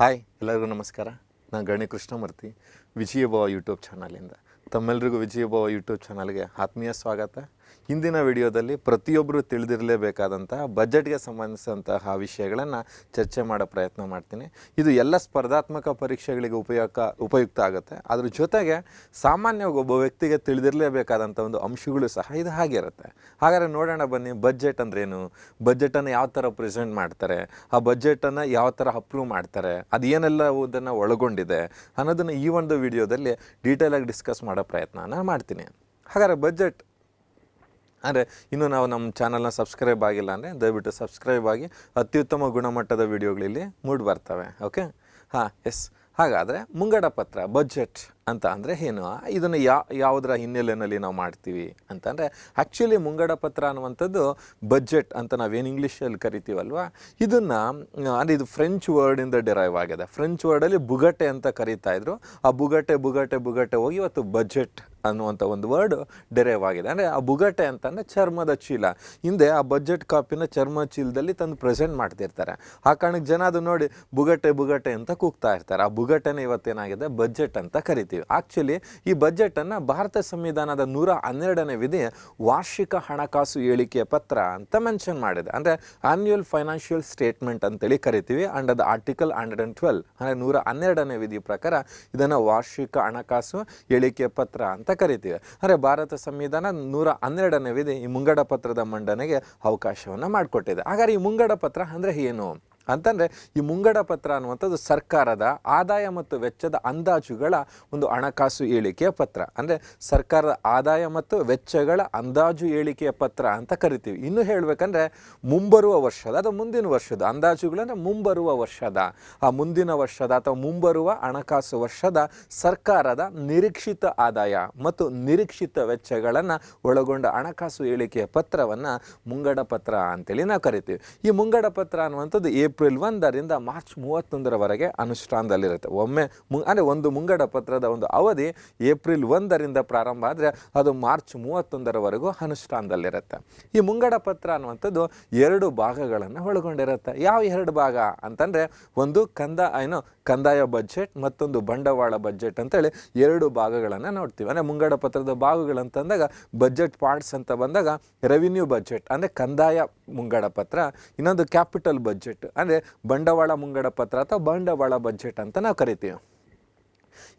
Hi, ಎಲ್ಲರಿಗೂ ನಮಸ್ಕಾರ. ನಾನು ಗಣಿ ಕೃಷ್ಣಮೂರ್ತಿ ವಿಜಯಭವ ಯೂಟ್ಯೂಬ್ ಚಾನಲಿಂದ. ತಮ್ಮೆಲ್ಲರಿಗೂ ವಿಜಯಭವ ಯೂಟ್ಯೂಬ್ ಚಾನಲ್ಗೆ ಆತ್ಮೀಯ ಸ್ವಾಗತ. ಇಂದಿನ ವಿಡಿಯೋದಲ್ಲಿ ಪ್ರತಿಯೊಬ್ಬರು ತಿಳಿದಿರಲೇಬೇಕಾದಂತಹ ಬಜೆಟ್ಗೆ ಸಂಬಂಧಿಸಿದಂತಹ ವಿಷಯಗಳನ್ನು ಚರ್ಚೆ ಮಾಡೋ ಪ್ರಯತ್ನ ಮಾಡ್ತೀನಿ. ಇದು ಎಲ್ಲ ಸ್ಪರ್ಧಾತ್ಮಕ ಪರೀಕ್ಷೆಗಳಿಗೆ ಉಪಯೋಗ, ಉಪಯುಕ್ತ ಆಗುತ್ತೆ. ಅದ್ರ ಜೊತೆಗೆ ಸಾಮಾನ್ಯವಾಗಿ ಒಬ್ಬ ವ್ಯಕ್ತಿಗೆ ತಿಳಿದಿರಲೇಬೇಕಾದಂಥ ಒಂದು ಅಂಶಗಳು ಸಹ ಇದು ಹಾಗಿರುತ್ತೆ ಹಾಗಾದರೆ ನೋಡೋಣ ಬನ್ನಿ ಬಜೆಟ್ ಅಂದ್ರೇನು? ಬಜೆಟನ್ನು ಯಾವ ಥರ ಪ್ರೆಸೆಂಟ್ ಮಾಡ್ತಾರೆ? ಆ ಬಜೆಟನ್ನು ಯಾವ ಥರ ಅಪ್ರೂವ್ ಮಾಡ್ತಾರೆ? ಅದು ಏನೆಲ್ಲವುದನ್ನು ಒಳಗೊಂಡಿದೆ ಅನ್ನೋದನ್ನು ಈ ಒಂದು ವಿಡಿಯೋದಲ್ಲಿ ಡೀಟೇಲಾಗಿ ಡಿಸ್ಕಸ್ ಮಾಡೋ ಪ್ರಯತ್ನನ ಮಾಡ್ತೀನಿ. ಹಾಗಾದರೆ ಬಜೆಟ್ ಅಂದರೆ ಇನ್ನು ನಾವು ನಮ್ಮ ಚಾನಲ್ನ ಸಬ್ಸ್ಕ್ರೈಬ್ ಆಗಿಲ್ಲ ಅಂದರೆ ದಯವಿಟ್ಟು ಸಬ್ಸ್ಕ್ರೈಬ್ ಆಗಿ ಅತ್ಯುತ್ತಮ ಗುಣಮಟ್ಟದ ವಿಡಿಯೋಗಳಲ್ಲಿ ಮೂಡ್ ಬರ್ತವೆ ಓಕೆ ಹಾಂ ಎಸ್ ಹಾಗಾದರೆ ಮುಂಗಡ ಪತ್ರ ಬಜೆಟ್ ಅಂತ ಅಂದರೆ ಏನು? ಇದನ್ನು ಯಾ, ಯಾವುದರ ಹಿನ್ನೆಲೆಯಲ್ಲಿ ನಾವು ಮಾಡ್ತೀವಿ ಅಂತಂದರೆ ಆ್ಯಕ್ಚುಲಿ ಮುಂಗಡ ಪತ್ರ ಅನ್ನುವಂಥದ್ದು ಬಜೆಟ್ ಅಂತ ನಾವೇನು ಇಂಗ್ಲೀಷಲ್ಲಿ ಕರಿತೀವಲ್ವ? ಇದನ್ನು, ಅಂದರೆ ಇದು ಫ್ರೆಂಚ್ ವರ್ಡಿಂದ ಡಿರೈವ್ ಆಗಿದೆ. ಫ್ರೆಂಚ್ ವರ್ಡಲ್ಲಿ ಬುಗಟೆ ಅಂತ ಕರೀತಾ ಇದ್ರು. ಆ ಬುಗಟೆ ಬುಗಟೆ ಬುಗಟೆ ಹೋಗಿ ಇವತ್ತು ಬಜೆಟ್ ಅನ್ನುವಂಥ ಒಂದು ವರ್ಡ್ ಡೆರೈವ್ ಆಗಿದೆ. ಅಂದರೆ ಆ ಬುಗಟೆ ಅಂತಂದರೆ ಚರ್ಮದ ಚೀಲ. ಹಿಂದೆ ಆ ಬಜೆಟ್ ಕಾಪಿನ ಚರ್ಮ ಚೀಲದಲ್ಲಿ ತಂದು ಪ್ರೆಸೆಂಟ್ ಮಾಡ್ತಿರ್ತಾರೆ. ಆ ಕಾರಣಕ್ಕೆ ಜನ ಅದು ನೋಡಿ ಬುಗಟೆ ಬುಗಟೆ ಅಂತ ಕೂಗ್ತಾ ಇರ್ತಾರೆ. ಆ ಬುಗಟೆನೇ ಇವತ್ತೇನಾಗಿದೆ? ಬಜೆಟ್ ಅಂತ ಕರಿತೀವಿ. ಆ್ಯಕ್ಚುಲಿ ಈ ಬಜೆಟನ್ನು ಭಾರತ ಸಂವಿಧಾನದ ನೂರ ಹನ್ನೆರಡನೇ ವಿಧಿ ವಾರ್ಷಿಕ ಹಣಕಾಸು ಹೇಳಿಕೆಯ ಪತ್ರ ಅಂತ ಮೆನ್ಷನ್ ಮಾಡಿದೆ. ಅಂದರೆ ಆನ್ಯುವಲ್ ಫೈನಾನ್ಷಿಯಲ್ ಸ್ಟೇಟ್ಮೆಂಟ್ ಅಂತೇಳಿ ಕರಿತೀವಿ. ಅಂಡ್ ಅದು ಆರ್ಟಿಕಲ್ ಹಂಡ್ರೆಡ್ ಆ್ಯಂಡ್ ಟ್ವೆಲ್ ಅಂದರೆ ನೂರ ಹನ್ನೆರಡನೇ ವಿಧಿ ಪ್ರಕಾರ ಇದನ್ನು ವಾರ್ಷಿಕ ಹಣಕಾಸು ಹೇಳಿಕೆ ಪತ್ರ ಅಂತ ಕರಿತೀವಿ. ಅಂದರೆ ಭಾರತ ಸಂವಿಧಾನ ನೂರ ಹನ್ನೆರಡನೇ ವಿಧಿ ಈ ಮುಂಗಡ ಪತ್ರದ ಮಂಡನೆಗೆ ಅವಕಾಶವನ್ನು ಮಾಡಿಕೊಟ್ಟಿದೆ. ಹಾಗಾದ್ರೆ ಈ ಮುಂಗಡ ಪತ್ರ ಅಂದರೆ ಏನು? ಅಂತಂದರೆ ಈ ಮುಂಗಡ ಪತ್ರ ಅನ್ನುವಂಥದ್ದು ಸರ್ಕಾರದ ಆದಾಯ ಮತ್ತು ವೆಚ್ಚದ ಅಂದಾಜುಗಳ ಒಂದು ಹಣಕಾಸು ಹೇಳಿಕೆಯ ಪತ್ರ. ಅಂದರೆ ಸರ್ಕಾರದ ಆದಾಯ ಮತ್ತು ವೆಚ್ಚಗಳ ಅಂದಾಜು ಹೇಳಿಕೆಯ ಪತ್ರ ಅಂತ ಕರಿತೀವಿ. ಇನ್ನು ಹೇಳಬೇಕಂದ್ರೆ ಮುಂಬರುವ ವರ್ಷದ ಅಥವಾ ಮುಂದಿನ ವರ್ಷದ ಅಂದಾಜುಗಳಂದರೆ ಮುಂಬರುವ ವರ್ಷದ. ಆ ಮುಂದಿನ ವರ್ಷದ ಅಥವಾ ಮುಂಬರುವ ಹಣಕಾಸು ವರ್ಷದ ಸರ್ಕಾರದ ನಿರೀಕ್ಷಿತ ಆದಾಯ ಮತ್ತು ನಿರೀಕ್ಷಿತ ವೆಚ್ಚಗಳನ್ನು ಒಳಗೊಂಡ ಹಣಕಾಸು ಹೇಳಿಕೆಯ ಪತ್ರವನ್ನು ಮುಂಗಡ ಪತ್ರ ಅಂತೇಳಿ ನಾವು ಕರಿತೀವಿ. ಈ ಮುಂಗಡ ಪತ್ರ ಅನ್ನುವಂಥದ್ದು ಏಪ್ರಿಲ್ ಒಂದರಿಂದ ಮಾರ್ಚ್ ಮೂವತ್ತೊಂದರವರೆಗೆ ಅನುಷ್ಠಾನದಲ್ಲಿರುತ್ತೆ. ಒಮ್ಮೆ ಮು, ಅಂದರೆ ಒಂದು ಮುಂಗಡ ಪತ್ರದ ಒಂದು ಅವಧಿ ಏಪ್ರಿಲ್ ಒಂದರಿಂದ ಪ್ರಾರಂಭ ಆದರೆ ಅದು ಮಾರ್ಚ್ ಮೂವತ್ತೊಂದರವರೆಗೂ ಅನುಷ್ಠಾನದಲ್ಲಿರುತ್ತೆ. ಈ ಮುಂಗಡ ಪತ್ರ ಅನ್ನುವಂಥದ್ದು ಎರಡು ಭಾಗಗಳನ್ನು ಒಳಗೊಂಡಿರುತ್ತೆ. ಯಾವ ಎರಡು ಭಾಗ ಅಂತಂದರೆ ಒಂದು ಕಂದ, ಏನು, ಕಂದಾಯ ಬಜೆಟ್ ಮತ್ತೊಂದು ಬಂಡವಾಳ ಬಜೆಟ್ ಅಂತೇಳಿ ಎರಡು ಭಾಗಗಳನ್ನು ನೋಡ್ತೀವಿ. ಅಂದರೆ ಮುಂಗಡ ಪತ್ರದ ಭಾಗಗಳಂತಂದಾಗ ಬಜೆಟ್ ಪಾರ್ಟ್ಸ್ ಅಂತ ಬಂದಾಗ ರೆವಿನ್ಯೂ ಬಜೆಟ್ ಅಂದರೆ ಕಂದಾಯ ಮುಂಗಡ ಪತ್ರ, ಇನ್ನೊಂದು ಕ್ಯಾಪಿಟಲ್ ಬಜೆಟ್ ಅಂದರೆ ಬಂಡವಾಳ ಮುಂಗಡ ಪತ್ರ ಅಥವಾ ಬಂಡವಾಳ ಬಜೆಟ್ ಅಂತ ನಾವು ಕರಿತೀವಿ.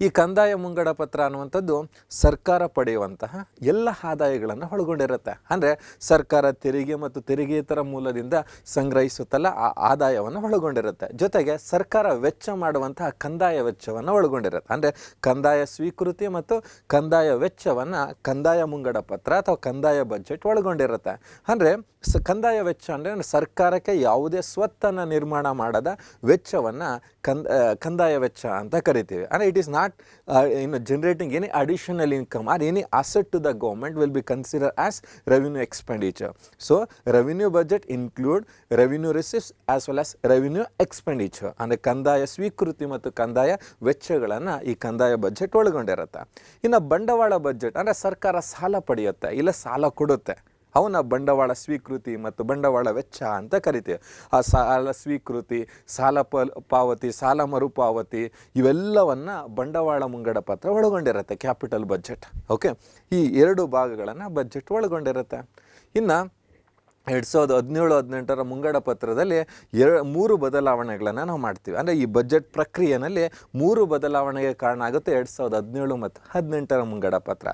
ಈ ಕಂದಾಯ ಮುಂಗಡ ಪತ್ರ ಅನ್ನುವಂಥದ್ದು ಸರ್ಕಾರ ಪಡೆಯುವಂತಹ ಎಲ್ಲ ಆದಾಯಗಳನ್ನು ಒಳಗೊಂಡಿರುತ್ತೆ. ಅಂದರೆ ಸರ್ಕಾರ ತೆರಿಗೆ ಮತ್ತು ತೆರಿಗೆತರ ಮೂಲದಿಂದ ಸಂಗ್ರಹಿಸುತ್ತಲ್ಲ ಆ ಆದಾಯವನ್ನು ಒಳಗೊಂಡಿರುತ್ತೆ. ಜೊತೆಗೆ ಸರ್ಕಾರ ವೆಚ್ಚ ಮಾಡುವಂತಹ ಕಂದಾಯ ವೆಚ್ಚವನ್ನು ಒಳಗೊಂಡಿರುತ್ತೆ. ಅಂದರೆ ಕಂದಾಯ ಸ್ವೀಕೃತಿ ಮತ್ತು ಕಂದಾಯ ವೆಚ್ಚವನ್ನು ಕಂದಾಯ ಮುಂಗಡ ಪತ್ರ ಅಥವಾ ಕಂದಾಯ ಬಜೆಟ್ ಒಳಗೊಂಡಿರುತ್ತೆ. ಅಂದರೆ ಸ ಕಂದಾಯ ವೆಚ್ಚ ಅಂದರೆ ಸರ್ಕಾರಕ್ಕೆ ಯಾವುದೇ ಸ್ವತ್ತನ್ನು ನಿರ್ಮಾಣ ಮಾಡದ ವೆಚ್ಚವನ್ನು ಕಂದ ಕಂದಾಯ ವೆಚ್ಚ ಅಂತ ಕರಿತೀವಿ. ಅಂದರೆ ಇಟ್ ಈಸ್ ನಾಟ್ ಇನ್ನು generating any additional income or any asset to the government will be consider as revenue expenditure so revenue budget include revenue receipts as well as revenue expenditure ಅಂದರೆ ಕಂದಾಯ ಸ್ವೀಕೃತಿ ಮತ್ತು ಕಂದಾಯ ವೆಚ್ಚಗಳನ್ನು ಈ ಕಂದಾಯ ಬಜೆಟ್ ಒಳಗೊಂಡಿರುತ್ತೆ. ಇನ್ನು ಬಂಡವಾಳ ಬಜೆಟ್ ಅಂದರೆ ಸರ್ಕಾರ ಸಾಲ ಪಡೆಯುತ್ತೆ ಇಲ್ಲ ಸಾಲ ಕೊಡುತ್ತೆ. ಅವನ ಬಂಡವಾಳ ಸ್ವೀಕೃತಿ ಮತ್ತು ಬಂಡವಾಳ ವೆಚ್ಚ ಅಂತ ಕರಿತೀವಿ. ಆ ಸಾಲ ಸ್ವೀಕೃತಿ, ಸಾಲ ಪಾವತಿ, ಸಾಲ ಮರುಪಾವತಿ ಇವೆಲ್ಲವನ್ನು ಬಂಡವಾಳ ಮುಂಗಡ ಪತ್ರ ಒಳಗೊಂಡಿರುತ್ತೆ ಕ್ಯಾಪಿಟಲ್ ಬಜೆಟ್ ಓಕೆ ಈ ಎರಡು ಭಾಗಗಳನ್ನು ಬಜೆಟ್ ಒಳಗೊಂಡಿರುತ್ತೆ. ಇನ್ನು ಎರಡು ಸಾವಿರದ ಹದಿನೇಳು, ಹದಿನೆಂಟರ ಮುಂಗಡ ಪತ್ರದಲ್ಲಿ ಎರ ಮೂರು ಬದಲಾವಣೆಗಳನ್ನು ನಾವು ಮಾಡ್ತೀವಿ. ಅಂದರೆ ಈ ಬಜೆಟ್ ಪ್ರಕ್ರಿಯೆಯಲ್ಲಿ ಮೂರು ಬದಲಾವಣೆಗೆ ಕಾರಣ ಆಗುತ್ತೆ ಎರಡು ಸಾವಿರದ ಹದಿನೇಳು ಮತ್ತು ಹದಿನೆಂಟರ ಮುಂಗಡ ಪತ್ರ.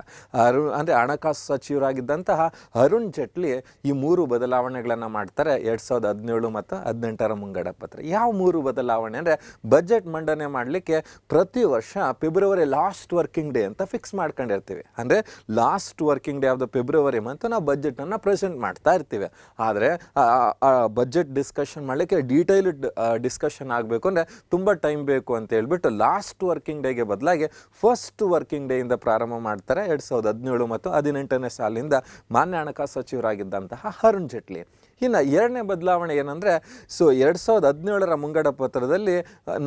ಅರುಣ್ ಅಂದರೆ ಹಣಕಾಸು ಸಚಿವರಾಗಿದ್ದಂತಹ ಅರುಣ್ ಜೇಟ್ಲಿ ಈ ಮೂರು ಬದಲಾವಣೆಗಳನ್ನು ಮಾಡ್ತಾರೆ ಎರಡು ಸಾವಿರದ ಹದಿನೇಳು ಮತ್ತು ಹದಿನೆಂಟರ ಮುಂಗಡ ಪತ್ರ. ಯಾವ ಮೂರು ಬದಲಾವಣೆ? ಅಂದರೆ ಬಜೆಟ್ ಮಂಡನೆ ಮಾಡಲಿಕ್ಕೆ ಪ್ರತಿ ವರ್ಷ ಫೆಬ್ರವರಿ ಲಾಸ್ಟ್ ವರ್ಕಿಂಗ್ ಡೇ ಅಂತ ಫಿಕ್ಸ್ ಮಾಡ್ಕೊಂಡಿರ್ತೀವಿ. ಅಂದರೆ last working day of the February month ನಾವು ಬಜೆಟನ್ನು ಪ್ರೆಸೆಂಟ್ ಮಾಡ್ತಾ ಇರ್ತೀವಿ. ಆದರೆ ಬಜೆಟ್ ಡಿಸ್ಕಷನ್ ಮಾಡಲಿಕ್ಕೆ ಡೀಟೈಲ್ಡ್ ಡಿಸ್ಕಷನ್ ಆಗಬೇಕು ಅಂದರೆ ತುಂಬ ಟೈಮ್ ಬೇಕು ಅಂತ ಹೇಳ್ಬಿಟ್ಟು ಲಾಸ್ಟ್ ವರ್ಕಿಂಗ್ ಡೇಗೆ ಬದಲಾಗಿ ಫಸ್ಟ್ ವರ್ಕಿಂಗ್ ಡೇಯಿಂದ ಪ್ರಾರಂಭ ಮಾಡ್ತಾರೆ ಎರಡು ಸಾವಿರದ ಹದಿನೇಳು ಮತ್ತು ಹದಿನೆಂಟನೇ ಸಾಲಿನಿಂದ ಮಾನ್ಯ ಹಣಕಾಸು ಸಚಿವರಾಗಿದ್ದಂತಹ ಅರುಣ್ ಜೇಟ್ಲಿ. ಇನ್ನು ಎರಡನೇ ಬದಲಾವಣೆ ಏನಂದರೆ, ಸೊ ಎರಡು ಸಾವಿರದ ಹದಿನೇಳರ ಮುಂಗಡ ಪತ್ರದಲ್ಲಿ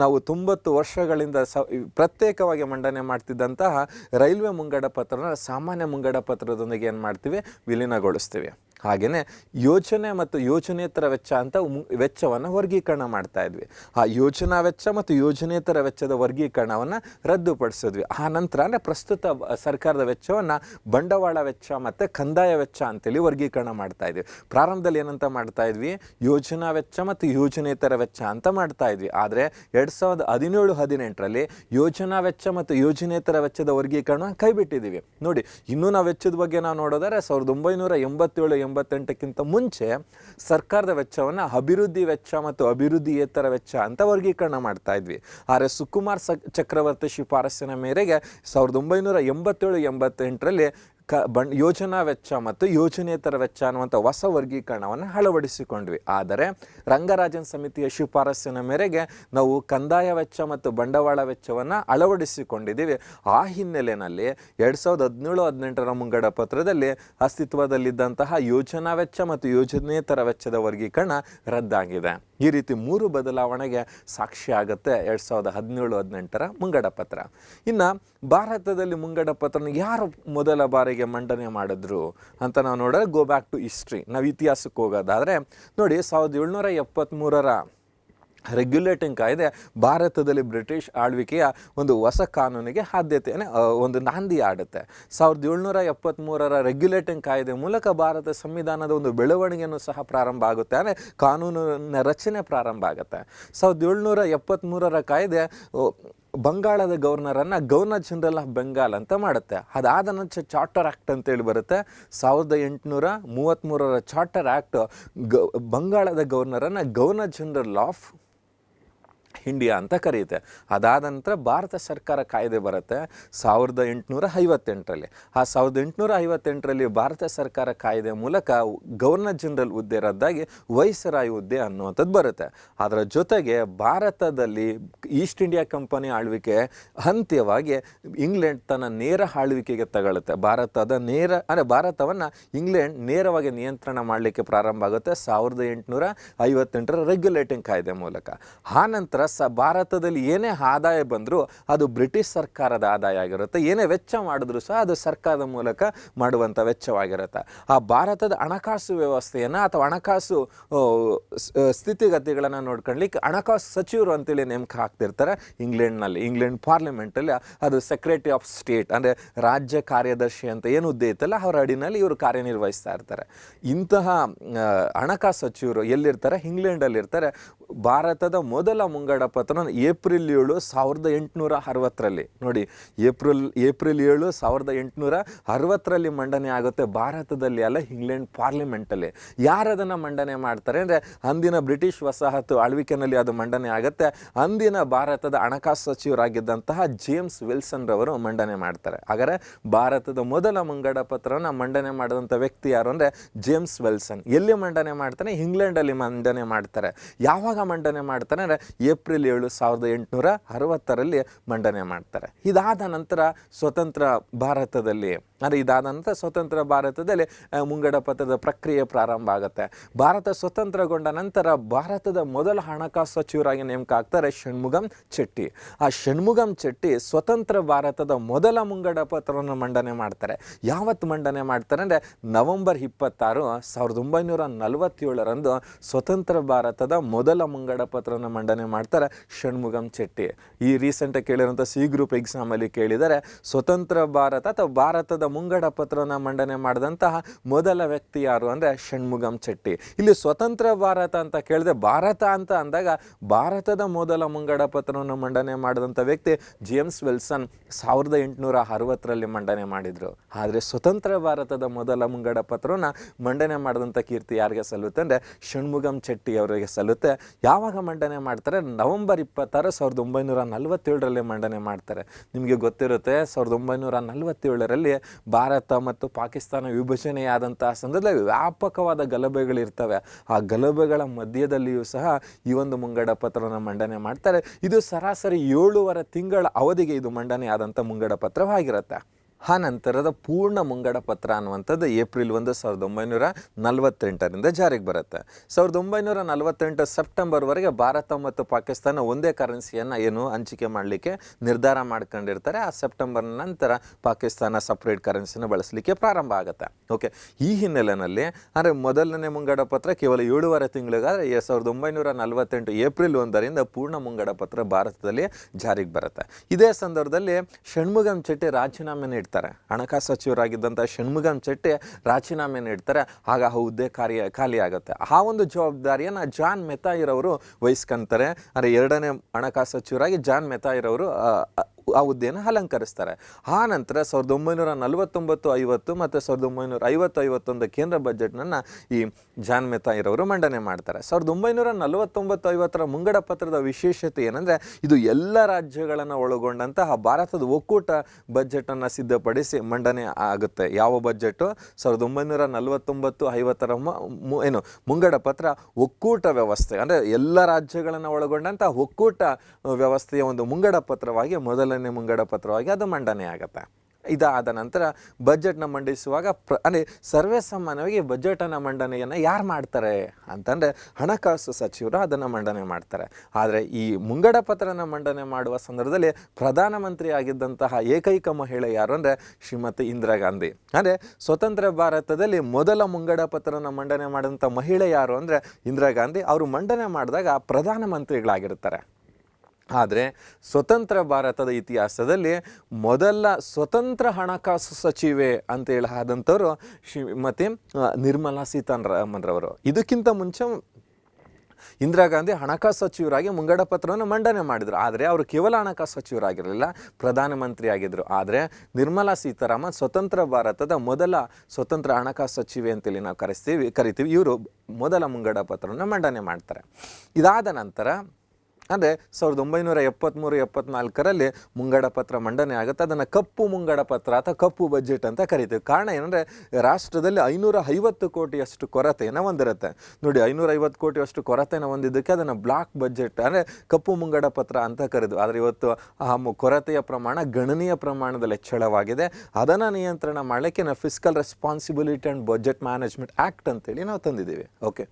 ನಾವು ತೊಂಬತ್ತು ವರ್ಷಗಳಿಂದ ಸ ಪ್ರತ್ಯೇಕವಾಗಿ ಮಂಡನೆ ಮಾಡ್ತಿದ್ದಂತಹ ರೈಲ್ವೆ ಮುಂಗಡ ಪತ್ರನ ಸಾಮಾನ್ಯ ಮುಂಗಡ ಪತ್ರದೊಂದಿಗೆ ಏನು ಮಾಡ್ತೀವಿ? ವಿಲೀನಗೊಳಿಸ್ತೀವಿ. ಹಾಗೆಯೇ ಯೋಜನೆ ಮತ್ತು ಯೋಜನೇತರ ವೆಚ್ಚ ಅಂತ ವೆಚ್ಚವನ್ನು ವರ್ಗೀಕರಣ ಮಾಡ್ತಾ ಇದ್ವಿ. ಆ ಯೋಜನಾ ವೆಚ್ಚ ಮತ್ತು ಯೋಜನೇತರ ವೆಚ್ಚದ ವರ್ಗೀಕರಣವನ್ನು ರದ್ದುಪಡಿಸಿದ್ವಿ. ಆ ನಂತರ ಅಂದರೆ ಪ್ರಸ್ತುತ ಸರ್ಕಾರದ ವೆಚ್ಚವನ್ನು ಬಂಡವಾಳ ವೆಚ್ಚ ಮತ್ತು ಕಂದಾಯ ವೆಚ್ಚ ಅಂತೇಳಿ ವರ್ಗೀಕರಣ ಮಾಡ್ತಾ ಇದ್ವಿ. ಪ್ರಾರಂಭದಲ್ಲಿ ಏನಂತ ಮಾಡ್ತಾ ಇದ್ವಿ. ಯೋಜನಾ ವೆಚ್ಚ ಮತ್ತು ಯೋಜನೇತರ ವೆಚ್ಚ ಅಂತ ಮಾಡ್ತಾ ಇದ್ವಿ. ಆದರೆ ಎರಡು ಸಾವಿರದ ಹದಿನೇಳು, ಹದಿನೆಂಟರಲ್ಲಿ ಯೋಜನಾ ವೆಚ್ಚ ಮತ್ತು ಯೋಜನೇತರ ವೆಚ್ಚದ ವರ್ಗೀಕರಣ ಕೈಬಿಟ್ಟಿದ್ದೀವಿ ನೋಡಿ, ಇನ್ನೂ ನಾವು ವೆಚ್ಚದ ಬಗ್ಗೆ ನಾವು ನೋಡೋದಾದ್ರೆ ಸಾವಿರದ ಒಂಬೈನೂರ ಎಂಬತ್ತೇಳು, ಎಂಬತ್ತೆಂಟಕ್ಕಿಂತ ಮುಂಚೆ ಸರ್ಕಾರದ ವೆಚ್ಚವನ್ನು ಅಭಿವೃದ್ಧಿ ವೆಚ್ಚ ಮತ್ತು ಅಭಿವೃದ್ಧಿಯೇತರ ವೆಚ್ಚ ಅಂತ ವರ್ಗೀಕರಣ ಮಾಡ್ತಾ ಇದ್ವಿ. ಆದರೆ ಸುಕುಮಾರ್ ಚಕ್ರವರ್ತಿ ಶಿಫಾರಸಿನ ಮೇರೆಗೆ ಸಾವಿರದ ಒಂಬೈನೂರ ಎಂಬತ್ತೇಳು, ಎಂಬತ್ತೆಂಟರಲ್ಲಿ ಕ ಬಣ್ ಯೋಜನಾ ವೆಚ್ಚ ಮತ್ತು ಯೋಜನೇತರ ವೆಚ್ಚ ಅನ್ನುವಂಥ ಹೊಸ ವರ್ಗೀಕರಣವನ್ನು ಅಳವಡಿಸಿಕೊಂಡ್ವಿ. ಆದರೆ ರಂಗರಾಜನ್ ಸಮಿತಿಯ ಶಿಫಾರಸ್ಸಿನ ಮೇರೆಗೆ ನಾವು ಕಂದಾಯ ವೆಚ್ಚ ಮತ್ತು ಬಂಡವಾಳ ವೆಚ್ಚವನ್ನು ಅಳವಡಿಸಿಕೊಂಡಿದ್ದೀವಿ. ಆ ಹಿನ್ನೆಲೆಯಲ್ಲಿ ಎರಡು ಸಾವಿರದ ಹದಿನೇಳು, ಹದಿನೆಂಟರ ಮುಂಗಡ ಪತ್ರದಲ್ಲಿ ಅಸ್ತಿತ್ವದಲ್ಲಿದ್ದಂತಹ ಯೋಜನಾ ವೆಚ್ಚ ಮತ್ತು ಯೋಜನೇತರ ವೆಚ್ಚದ ವರ್ಗೀಕರಣ ರದ್ದಾಗಿದೆ. ಈ ರೀತಿ ಮೂರು ಬದಲಾವಣೆಗೆ ಸಾಕ್ಷಿ ಆಗುತ್ತೆ ಎರಡು ಸಾವಿರದ ಹದಿನೇಳು, ಹದಿನೆಂಟರ ಮುಂಗಡ ಪತ್ರ. ಇನ್ನು ಭಾರತದಲ್ಲಿ ಮುಂಗಡ ಪತ್ರನ ಯಾರು ಮೊದಲ ಬಾರಿಗೆ ಮಂಡನೆ ಮಾಡಿದ್ರು ಅಂತ ನಾವು ನೋಡಿದ್ರೆ ಗೋ ಬ್ಯಾಕ್ ಟು ಹಿಸ್ಟ್ರಿ ನಾವು ಇತಿಹಾಸಕ್ಕೆ ಹೋಗೋದಾದರೆ ನೋಡಿ, ಸಾವಿರದ ಏಳ್ನೂರ ಎಪ್ಪತ್ತ್ಮೂರರ ರೆಗ್ಯುಲೇಟಿಂಗ್ ಕಾಯ್ದೆ, ಭಾರತದಲ್ಲಿ ಬ್ರಿಟಿಷ್ ಆಳ್ವಿಕೆಯ ಒಂದು ಹೊಸ ಕಾನೂನಿಗೆ ಆದ್ಯತೆಯನ್ನು ಒಂದು ನಾಂದಿ ಆಡುತ್ತೆ. ಸಾವಿರದ ಏಳ್ನೂರ ಎಪ್ಪತ್ತ್ಮೂರರ ರೆಗ್ಯುಲೇಟಿಂಗ್ ಕಾಯ್ದೆ ಮೂಲಕ ಭಾರತ ಸಂವಿಧಾನದ ಒಂದು ಬೆಳವಣಿಗೆಯನ್ನು ಸಹ ಪ್ರಾರಂಭ ಆಗುತ್ತೆ. ಅಂದರೆ ಕಾನೂನಿನ ರಚನೆ ಪ್ರಾರಂಭ ಆಗುತ್ತೆ. ಸಾವಿರದ ಏಳ್ನೂರ ಎಪ್ಪತ್ತ್ಮೂರರ ಕಾಯ್ದೆ ಬಂಗಾಳದ ಗವರ್ನರನ್ನು ಗವರ್ನರ್ ಜನರಲ್ ಆಫ್ ಬೆಂಗಾಲ್ ಅಂತ ಮಾಡುತ್ತೆ. ಅದಾದ ನಂತರ ಚಾರ್ಟರ್ ಆ್ಯಕ್ಟ್ ಅಂತೇಳಿ ಬರುತ್ತೆ. ಸಾವಿರದ ಎಂಟುನೂರ ಮೂವತ್ತ್ಮೂರರ ಚಾರ್ಟರ್ ಆ್ಯಕ್ಟ್ ಗ, ಬಂಗಾಳದ ಗವರ್ನರನ್ನು ಗವರ್ನರ್ ಜನರಲ್ ಆಫ್ ಇಂಡಿಯಾ ಅಂತ ಕರೆಯುತ್ತೆ ಅದಾದ ನಂತರ ಭಾರತ ಸರ್ಕಾರ ಕಾಯ್ದೆ ಬರುತ್ತೆ ಸಾವಿರದ ಎಂಟುನೂರ ಐವತ್ತೆಂಟರಲ್ಲಿ. ಆ ಸಾವಿರದ ಎಂಟುನೂರ ಐವತ್ತೆಂಟರಲ್ಲಿ ಭಾರತ ಸರ್ಕಾರ ಕಾಯ್ದೆ ಮೂಲಕ ಗವರ್ನರ್ ಜನರಲ್ ಹುದ್ದೆ ರದ್ದಾಗಿ ವೈಸರಾಯ್ ಹುದ್ದೆ ಅನ್ನುವಂಥದ್ದು ಬರುತ್ತೆ. ಅದರ ಜೊತೆಗೆ ಭಾರತದಲ್ಲಿ ಈಸ್ಟ್ ಇಂಡಿಯಾ ಕಂಪನಿ ಆಳ್ವಿಕೆ ಅಂತ್ಯವಾಗಿ ಇಂಗ್ಲೆಂಡ್ ತನ್ನ ನೇರ ಆಳ್ವಿಕೆಗೆ ತಗೊಳುತ್ತೆ. ಭಾರತದ ನೇರ, ಅಂದರೆ ಭಾರತವನ್ನು ಇಂಗ್ಲೆಂಡ್ ನೇರವಾಗಿ ನಿಯಂತ್ರಣ ಮಾಡಲಿಕ್ಕೆ ಪ್ರಾರಂಭ ಆಗುತ್ತೆ ಸಾವಿರದ ಎಂಟುನೂರ ಐವತ್ತೆಂಟರ ರೆಗ್ಯುಲೇಟಿಂಗ್ ಕಾಯ್ದೆ ಮೂಲಕ. ಆ ನಂತರ ಸ ಭಾರತದಲ್ಲಿ ಏನೇ ಆದಾಯ ಬಂದರೂ ಅದು ಬ್ರಿಟಿಷ್ ಸರ್ಕಾರದ ಆದಾಯ ಆಗಿರುತ್ತೆ. ಏನೇ ವೆಚ್ಚ ಮಾಡಿದ್ರು ಸಹ ಅದು ಸರ್ಕಾರದ ಮೂಲಕ ಮಾಡುವಂಥ ವೆಚ್ಚವಾಗಿರುತ್ತೆ. ಆ ಭಾರತದ ಹಣಕಾಸು ವ್ಯವಸ್ಥೆಯನ್ನು ಅಥವಾ ಹಣಕಾಸು ಸ್ಥಿತಿಗತಿಗಳನ್ನು ನೋಡ್ಕೊಳ್ಲಿಕ್ಕೆ ಹಣಕಾಸು ಸಚಿವರು ಅಂತೇಳಿ ನೇಮಕ ಹಾಕ್ತಿರ್ತಾರೆ. ಇಂಗ್ಲೆಂಡ್ನಲ್ಲಿ, ಇಂಗ್ಲೆಂಡ್ ಪಾರ್ಲಿಮೆಂಟಲ್ಲಿ ಅದು ಸೆಕ್ರೆಟರಿ ಆಫ್ ಸ್ಟೇಟ್ ಅಂದರೆ ರಾಜ್ಯ ಕಾರ್ಯದರ್ಶಿ ಅಂತ ಏನು ಹುದ್ದೆ ಇತ್ತಲ್ಲ, ಅವರ ಅಡಿನಲ್ಲಿ ಇವರು ಕಾರ್ಯನಿರ್ವಹಿಸ್ತಾ ಇರ್ತಾರೆ. ಇಂತಹ ಹಣಕಾಸು ಸಚಿವರು ಎಲ್ಲಿರ್ತಾರೆ? ಇಂಗ್ಲೆಂಡಲ್ಲಿ ಇರ್ತಾರೆ ಭಾರತದ ಮೊದಲ ಮುಂಗಡ ಪತ್ರ ಏಪ್ರಿಲ್ ಏಳು ಸಾವಿರದ ಎಂಟುನೂರ ಅರವತ್ತರಲ್ಲಿ. ನೋಡಿ, ಏಪ್ರಿಲ್ ಏಪ್ರಿಲ್ ಏಳು ಸಾವಿರದ ಎಂಟುನೂರ ಅರವತ್ತರಲ್ಲಿ ಮಂಡನೆ ಆಗುತ್ತೆ ಭಾರತದಲ್ಲಿ ಅಲ್ಲ, ಇಂಗ್ಲೆಂಡ್ ಪಾರ್ಲಿಮೆಂಟಲ್ಲಿ. ಯಾರು ಅದನ್ನು ಮಂಡನೆ ಮಾಡ್ತಾರೆ? ಅಂದರೆ ಅಂದಿನ ಬ್ರಿಟಿಷ್ ವಸಾಹತು ಆಳ್ವಿಕೆನಲ್ಲಿ ಅದು ಮಂಡನೆ ಆಗುತ್ತೆ. ಅಂದಿನ ಭಾರತದ ಹಣಕಾಸು ಸಚಿವರಾಗಿದ್ದಂತಹ ಜೇಮ್ಸ್ ವಿಲ್ಸನ್ ರವರು ಮಂಡನೆ ಮಾಡ್ತಾರೆ. ಹಾಗಾದರೆ ಭಾರತದ ಮೊದಲ ಮುಂಗಡ ಪತ್ರವನ್ನು ಮಂಡನೆ ಮಾಡಿದಂಥ ವ್ಯಕ್ತಿ ಯಾರು ಅಂದರೆ ಜೇಮ್ಸ್ ವಿಲ್ಸನ್. ಎಲ್ಲಿ ಮಂಡನೆ ಮಾಡ್ತಾನೆ? ಇಂಗ್ಲೆಂಡಲ್ಲಿ ಮಂಡನೆ ಮಾಡ್ತಾರೆ. ಯಾವಾಗ ಮಂಡನೆ ಮಾಡ್ತಾನೆ ಅಂದರೆ ಏಪ್ರಿಲ್ ಏಳು ಸಾವಿರದ ಎಂಟುನೂರ ಅರವತ್ತರಲ್ಲಿ ಮಂಡನೆ ಮಾಡ್ತಾರೆ. ಇದಾದ ನಂತರ ಸ್ವತಂತ್ರ ಭಾರತದಲ್ಲಿ ಅಂದರೆ ಇದಾದ ನಂತರ ಸ್ವತಂತ್ರ ಭಾರತದಲ್ಲಿ ಮುಂಗಡ ಪತ್ರದ ಪ್ರಕ್ರಿಯೆ ಪ್ರಾರಂಭ ಆಗುತ್ತೆ. ಭಾರತ ಸ್ವತಂತ್ರಗೊಂಡ ನಂತರ ಭಾರತದ ಮೊದಲ ಹಣಕಾಸು ಸಚಿವರಾಗಿ ನೇಮಕ ಆಗ್ತಾರೆ ಷಣ್ಮುಗಂ ಚೆಟ್ಟಿ. ಆ ಷಣ್ಮುಗಂ ಚೆಟ್ಟಿ ಸ್ವತಂತ್ರ ಭಾರತದ ಮೊದಲ ಮುಂಗಡ ಪತ್ರವನ್ನು ಮಂಡನೆ ಮಾಡ್ತಾರೆ. ಯಾವತ್ತು ಮಂಡನೆ ಮಾಡ್ತಾರೆ ಅಂದರೆ ನವೆಂಬರ್ ಇಪ್ಪತ್ತಾರು ಸಾವಿರದ ಒಂಬೈನೂರ ನಲವತ್ತೇಳರಂದು ಸ್ವತಂತ್ರ ಭಾರತದ ಮೊದಲ ಮುಂಗಡ ಪತ್ರವನ್ನು ಮಂಡನೆ ಮಾಡ್ತಾರೆ ಷಣ್ಮುಗಂ ಚೆಟ್ಟಿ. ಈ ರೀಸೆಂಟಾಗಿ ಕೇಳಿರೋಂಥ ಸಿ ಗ್ರೂಪ್ ಎಕ್ಸಾಮಲ್ಲಿ ಕೇಳಿದರೆ ಸ್ವತಂತ್ರ ಭಾರತ ಅಥವಾ ಭಾರತದ ಮುಂಗಡ ಪತ್ರವನ್ನು ಮಂಡನೆ ಮಾಡಿದಂತಹ ಮೊದಲ ವ್ಯಕ್ತಿ ಯಾರು ಅಂದರೆ ಷಣ್ಮುಗಂ ಚೆಟ್ಟಿ. ಇಲ್ಲಿ ಸ್ವತಂತ್ರ ಭಾರತ ಅಂತ ಕೇಳಿದೆ ಭಾರತ ಅಂತ ಅಂದಾಗ ಭಾರತದ ಮೊದಲ ಮುಂಗಡ ಪತ್ರವನ್ನು ಮಂಡನೆ ಮಾಡಿದಂಥ ವ್ಯಕ್ತಿ ಜೇಮ್ಸ್ ವಿಲ್ಸನ್ ಸಾವಿರದ ಎಂಟುನೂರ ಅರವತ್ತರಲ್ಲಿ ಮಂಡನೆ ಮಾಡಿದರು. ಆದರೆ ಸ್ವತಂತ್ರ ಭಾರತದ ಮೊದಲ ಮುಂಗಡ ಪತ್ರವನ್ನು ಮಂಡನೆ ಮಾಡಿದಂಥ ಕೀರ್ತಿ ಯಾರಿಗೆ ಸಲ್ಲುತ್ತೆ ಅಂದರೆ ಷಣ್ಮುಗಂ ಚೆಟ್ಟಿ ಅವರಿಗೆ ಸಲ್ಲುತ್ತೆ. ಯಾವಾಗ ಮಂಡನೆ ಮಾಡ್ತಾರೆ? ನವೆಂಬರ್ ಇಪ್ಪತ್ತಾರು ಸಾವಿರದ ಒಂಬೈನೂರ ನಲವತ್ತೇಳರಲ್ಲಿ ಮಂಡನೆ ಮಾಡ್ತಾರೆ. ನಿಮಗೆ ಗೊತ್ತಿರುತ್ತೆ, ಸಾವಿರದ ಒಂಬೈನೂರ ನಲವತ್ತೇಳರಲ್ಲಿ ಭಾರತ ಮತ್ತು ಪಾಕಿಸ್ತಾನ ವಿಭಜನೆಯಾದಂತಹ ಸಂದರ್ಭದಲ್ಲಿ ವ್ಯಾಪಕವಾದ ಗಲಭೆಗಳಿರ್ತವೆ. ಆ ಗಲಭೆಗಳ ಮಧ್ಯದಲ್ಲಿಯೂ ಸಹ ಈ ಒಂದು ಮುಂಗಡ ಪತ್ರವನ್ನು ಮಂಡನೆ ಮಾಡ್ತಾರೆ. ಇದು ಸರಾಸರಿ ಏಳುವರೆ ತಿಂಗಳ ಅವಧಿಗೆ ಇದು ಮಂಡನೆ ಆದಂಥ ಮುಂಗಡ ಪತ್ರವಾಗಿರುತ್ತೆ. ಆ ನಂತರದ ಪೂರ್ಣ ಮುಂಗಡ ಪತ್ರ ಅನ್ನುವಂಥದ್ದು ಏಪ್ರಿಲ್ ಒಂದು ಸಾವಿರದ ಒಂಬೈನೂರ ನಲವತ್ತೆಂಟರಿಂದ ಜಾರಿಗೆ ಬರುತ್ತೆ. ಸಾವಿರದ ಒಂಬೈನೂರ ನಲವತ್ತೆಂಟು ಸೆಪ್ಟೆಂಬರ್ವರೆಗೆ ಭಾರತ ಮತ್ತು ಪಾಕಿಸ್ತಾನ ಒಂದೇ ಕರೆನ್ಸಿಯನ್ನು ಏನು ಹಂಚಿಕೆ ಮಾಡಲಿಕ್ಕೆ ನಿರ್ಧಾರ ಮಾಡ್ಕೊಂಡಿರ್ತಾರೆ. ಆ ಸೆಪ್ಟೆಂಬರ್ ನಂತರ ಪಾಕಿಸ್ತಾನ ಸಪ್ರೇಟ್ ಕರೆನ್ಸಿನ ಬಳಸಲಿಕ್ಕೆ ಪ್ರಾರಂಭ ಆಗುತ್ತೆ. ಓಕೆ, ಈ ಹಿನ್ನೆಲೆಯಲ್ಲಿ ಅಂದರೆ ಮೊದಲನೇ ಮುಂಗಡ ಪತ್ರ ಕೇವಲ ಏಳುವರೆ ತಿಂಗಳಿಗಾದರೆ ಸಾವಿರದ ಒಂಬೈನೂರ ನಲವತ್ತೆಂಟು ಏಪ್ರಿಲ್ ಒಂದರಿಂದ ಪೂರ್ಣ ಮುಂಗಡ ಪತ್ರ ಭಾರತದಲ್ಲಿ ಜಾರಿಗೆ ಬರುತ್ತೆ. ಇದೇ ಸಂದರ್ಭದಲ್ಲಿ ಷಣ್ಮುಗಂ ಚೆಟ್ಟಿ ರಾಜೀನಾಮೆ ನೀಡ್ತಾರೆ. ಹಣಕಾಸು ಸಚಿವರಾಗಿದ್ದಂಥ ಷಣ್ಮುಗಂ ಚೆಟ್ಟಿ ರಾಜೀನಾಮೆ ನೀಡ್ತಾರೆ. ಆಗ ಆ ಹುದ್ದೆ ಕಾರ್ಯ ಖಾಲಿ ಆಗುತ್ತೆ ಆ ಒಂದು ಜವಾಬ್ದಾರಿಯನ್ನು ಜಾನ್ ಮೆತಾಯಿರವರು ವಹಿಸ್ಕೊಂತಾರೆ. ಅಂದರೆ ಎರಡನೇ ಹಣಕಾಸು ಸಚಿವರಾಗಿ ಜಾನ್ ಮೆತಾಯಿರವರು ಆ, ಹುದ್ದೆಯನ್ನು ಅಲಂಕರಿಸ್ತಾರೆ. ಆ ನಂತರ ಸಾವಿರದ ಒಂಬೈನೂರ ನಲವತ್ತೊಂಬತ್ತು ಐವತ್ತು ಮತ್ತು ಸಾವಿರದ ಒಂಬೈನೂರ ಐವತ್ತು ಐವತ್ತೊಂದು ಕೇಂದ್ರ ಬಜೆಟ್ನನ್ನು ಈ ಜಾನ್ ಇರೋರು ಮಂಡನೆ ಮಾಡ್ತಾರೆ. ಸಾವಿರದ ಒಂಬೈನೂರ ನಲವತ್ತೊಂಬತ್ತು ಐವತ್ತರ ಮುಂಗಡ ಪತ್ರದ ವಿಶೇಷತೆ ಏನಂದರೆ ಇದು ಎಲ್ಲ ರಾಜ್ಯಗಳನ್ನು ಒಳಗೊಂಡಂತಹ ಭಾರತದ ಒಕ್ಕೂಟ ಬಜೆಟನ್ನು ಸಿದ್ಧಪಡಿಸಿ ಮಂಡನೆ ಆಗುತ್ತೆ. ಯಾವ ಬಜೆಟು? ಸಾವಿರದ ಒಂಬೈನೂರ ನಲವತ್ತೊಂಬತ್ತು ಐವತ್ತರ ಏನು ಮುಂಗಡ ಪತ್ರ ಒಕ್ಕೂಟ ವ್ಯವಸ್ಥೆ. ಅಂದರೆ ಎಲ್ಲ ರಾಜ್ಯಗಳನ್ನು ಒಳಗೊಂಡಂತಹ ಒಕ್ಕೂಟ ವ್ಯವಸ್ಥೆಯ ಒಂದು ಮುಂಗಡ ಪತ್ರವಾಗಿ ಮೊದಲನೇ ಮುಂಗಡ ಪತ್ರವಾಗಿ ಅದು ಮಂಡನೆ ಆಗುತ್ತೆ. ಇದಾದ ನಂತರ ಬಜೆಟ್ನ ಮಂಡಿಸುವಾಗ ಪ್ರ, ಅಂದರೆ ಸರ್ವೇ ಸಾಮಾನ್ಯವಾಗಿ ಬಜೆಟನ್ನು ಮಂಡನೆಯನ್ನು ಯಾರು ಮಾಡ್ತಾರೆ ಅಂತಂದರೆ ಹಣಕಾಸು ಸಚಿವರು ಅದನ್ನು ಮಂಡನೆ ಮಾಡ್ತಾರೆ. ಆದರೆ ಈ ಮುಂಗಡ ಪತ್ರನ ಮಂಡನೆ ಮಾಡುವ ಸಂದರ್ಭದಲ್ಲಿ ಪ್ರಧಾನಮಂತ್ರಿ ಆಗಿದ್ದಂತಹ ಏಕೈಕ ಮಹಿಳೆ ಯಾರು ಅಂದರೆ ಶ್ರೀಮತಿ ಇಂದಿರಾ ಗಾಂಧಿ. ಅಂದರೆ ಸ್ವತಂತ್ರ ಭಾರತದಲ್ಲಿ ಮೊದಲ ಮುಂಗಡ ಪತ್ರನ ಮಂಡನೆ ಮಾಡಿದಂಥ ಮಹಿಳೆ ಯಾರು ಅಂದರೆ ಇಂದಿರಾ ಗಾಂಧಿ. ಅವರು ಮಂಡನೆ ಮಾಡಿದಾಗ ಪ್ರಧಾನಮಂತ್ರಿಗಳಾಗಿರ್ತಾರೆ. ಆದರೆ ಸ್ವತಂತ್ರ ಭಾರತದ ಇತಿಹಾಸದಲ್ಲಿ ಮೊದಲ ಸ್ವತಂತ್ರ ಹಣಕಾಸು ಸಚಿವೆ ಅಂತೇಳಿ ಆದಂಥವ್ರು ಶ್ರೀಮತಿ ನಿರ್ಮಲಾ ನಿರ್ಮಲಾ ಸೀತಾರಾಮನ್ರವರು. ಇದಕ್ಕಿಂತ ಮುಂಚೆ ಇಂದಿರಾ ಗಾಂಧಿ ಹಣಕಾಸು ಸಚಿವರಾಗಿ ಮುಂಗಡ ಪತ್ರವನ್ನು ಮಂಡನೆ ಮಾಡಿದರು. ಆದರೆ ಅವರು ಕೇವಲ ಹಣಕಾಸು ಸಚಿವರಾಗಿರಲಿಲ್ಲ, ಪ್ರಧಾನಮಂತ್ರಿ ಆಗಿದ್ದರು ಆದರೆ ನಿರ್ಮಲಾ ಸೀತಾರಾಮನ್ ಸ್ವತಂತ್ರ ಭಾರತದ ಮೊದಲ ಸ್ವತಂತ್ರ ಹಣಕಾಸು ಸಚಿವೆ ಅಂತೇಳಿ ನಾವು ಕರೆಸ್ತೀವಿ, ಕರಿತೀವಿ. ಇವರು ಮೊದಲ ಮುಂಗಡ ಪತ್ರವನ್ನು ಮಂಡನೆ ಮಾಡ್ತಾರೆ. ಇದಾದ ನಂತರ ಅಂದರೆ ಸಾವಿರದ ಒಂಬೈನೂರ ಎಪ್ಪತ್ತ್ಮೂರು ಎಪ್ಪತ್ನಾಲ್ಕರಲ್ಲಿ ಮುಂಗಡ ಪತ್ರ ಮಂಡನೆ ಆಗುತ್ತೆ. ಅದನ್ನು ಕಪ್ಪು ಮುಂಗಡ ಪತ್ರ ಅಥವಾ ಕಪ್ಪು ಬಜೆಟ್ ಅಂತ ಕರಿತೀವಿ. ಕಾರಣ ಏನಂದರೆ ರಾಷ್ಟ್ರದಲ್ಲಿ ಐನೂರ ಐವತ್ತು ಕೋಟಿಯಷ್ಟು ಕೊರತೆಯನ್ನು ಹೊಂದಿರುತ್ತೆ. ನೋಡಿ ಐನೂರ ಐವತ್ತು ಕೋಟಿಯಷ್ಟು ಕೊರತೆಯನ್ನು ಹೊಂದಿದ್ದಕ್ಕೆ ಅದನ್ನು ಬ್ಲಾಕ್ ಬಜೆಟ್ ಅಂದರೆ ಕಪ್ಪು ಮುಂಗಡ ಪತ್ರ ಅಂತ ಕರೆದು ಆದರೆ ಇವತ್ತು ಆ ಕೊರತೆಯ ಪ್ರಮಾಣ ಗಣನೀಯ ಪ್ರಮಾಣದಲ್ಲಿ ಹೆಚ್ಚಳವಾಗಿದೆ. ಅದನ್ನು ನಿಯಂತ್ರಣ ಮಾಡಲಿಕ್ಕೆ ನಾವು fiscal responsibility and budget management act ಅಂತೇಳಿ ನಾವು ತಂದಿದ್ದೀವಿ. ಓಕೆ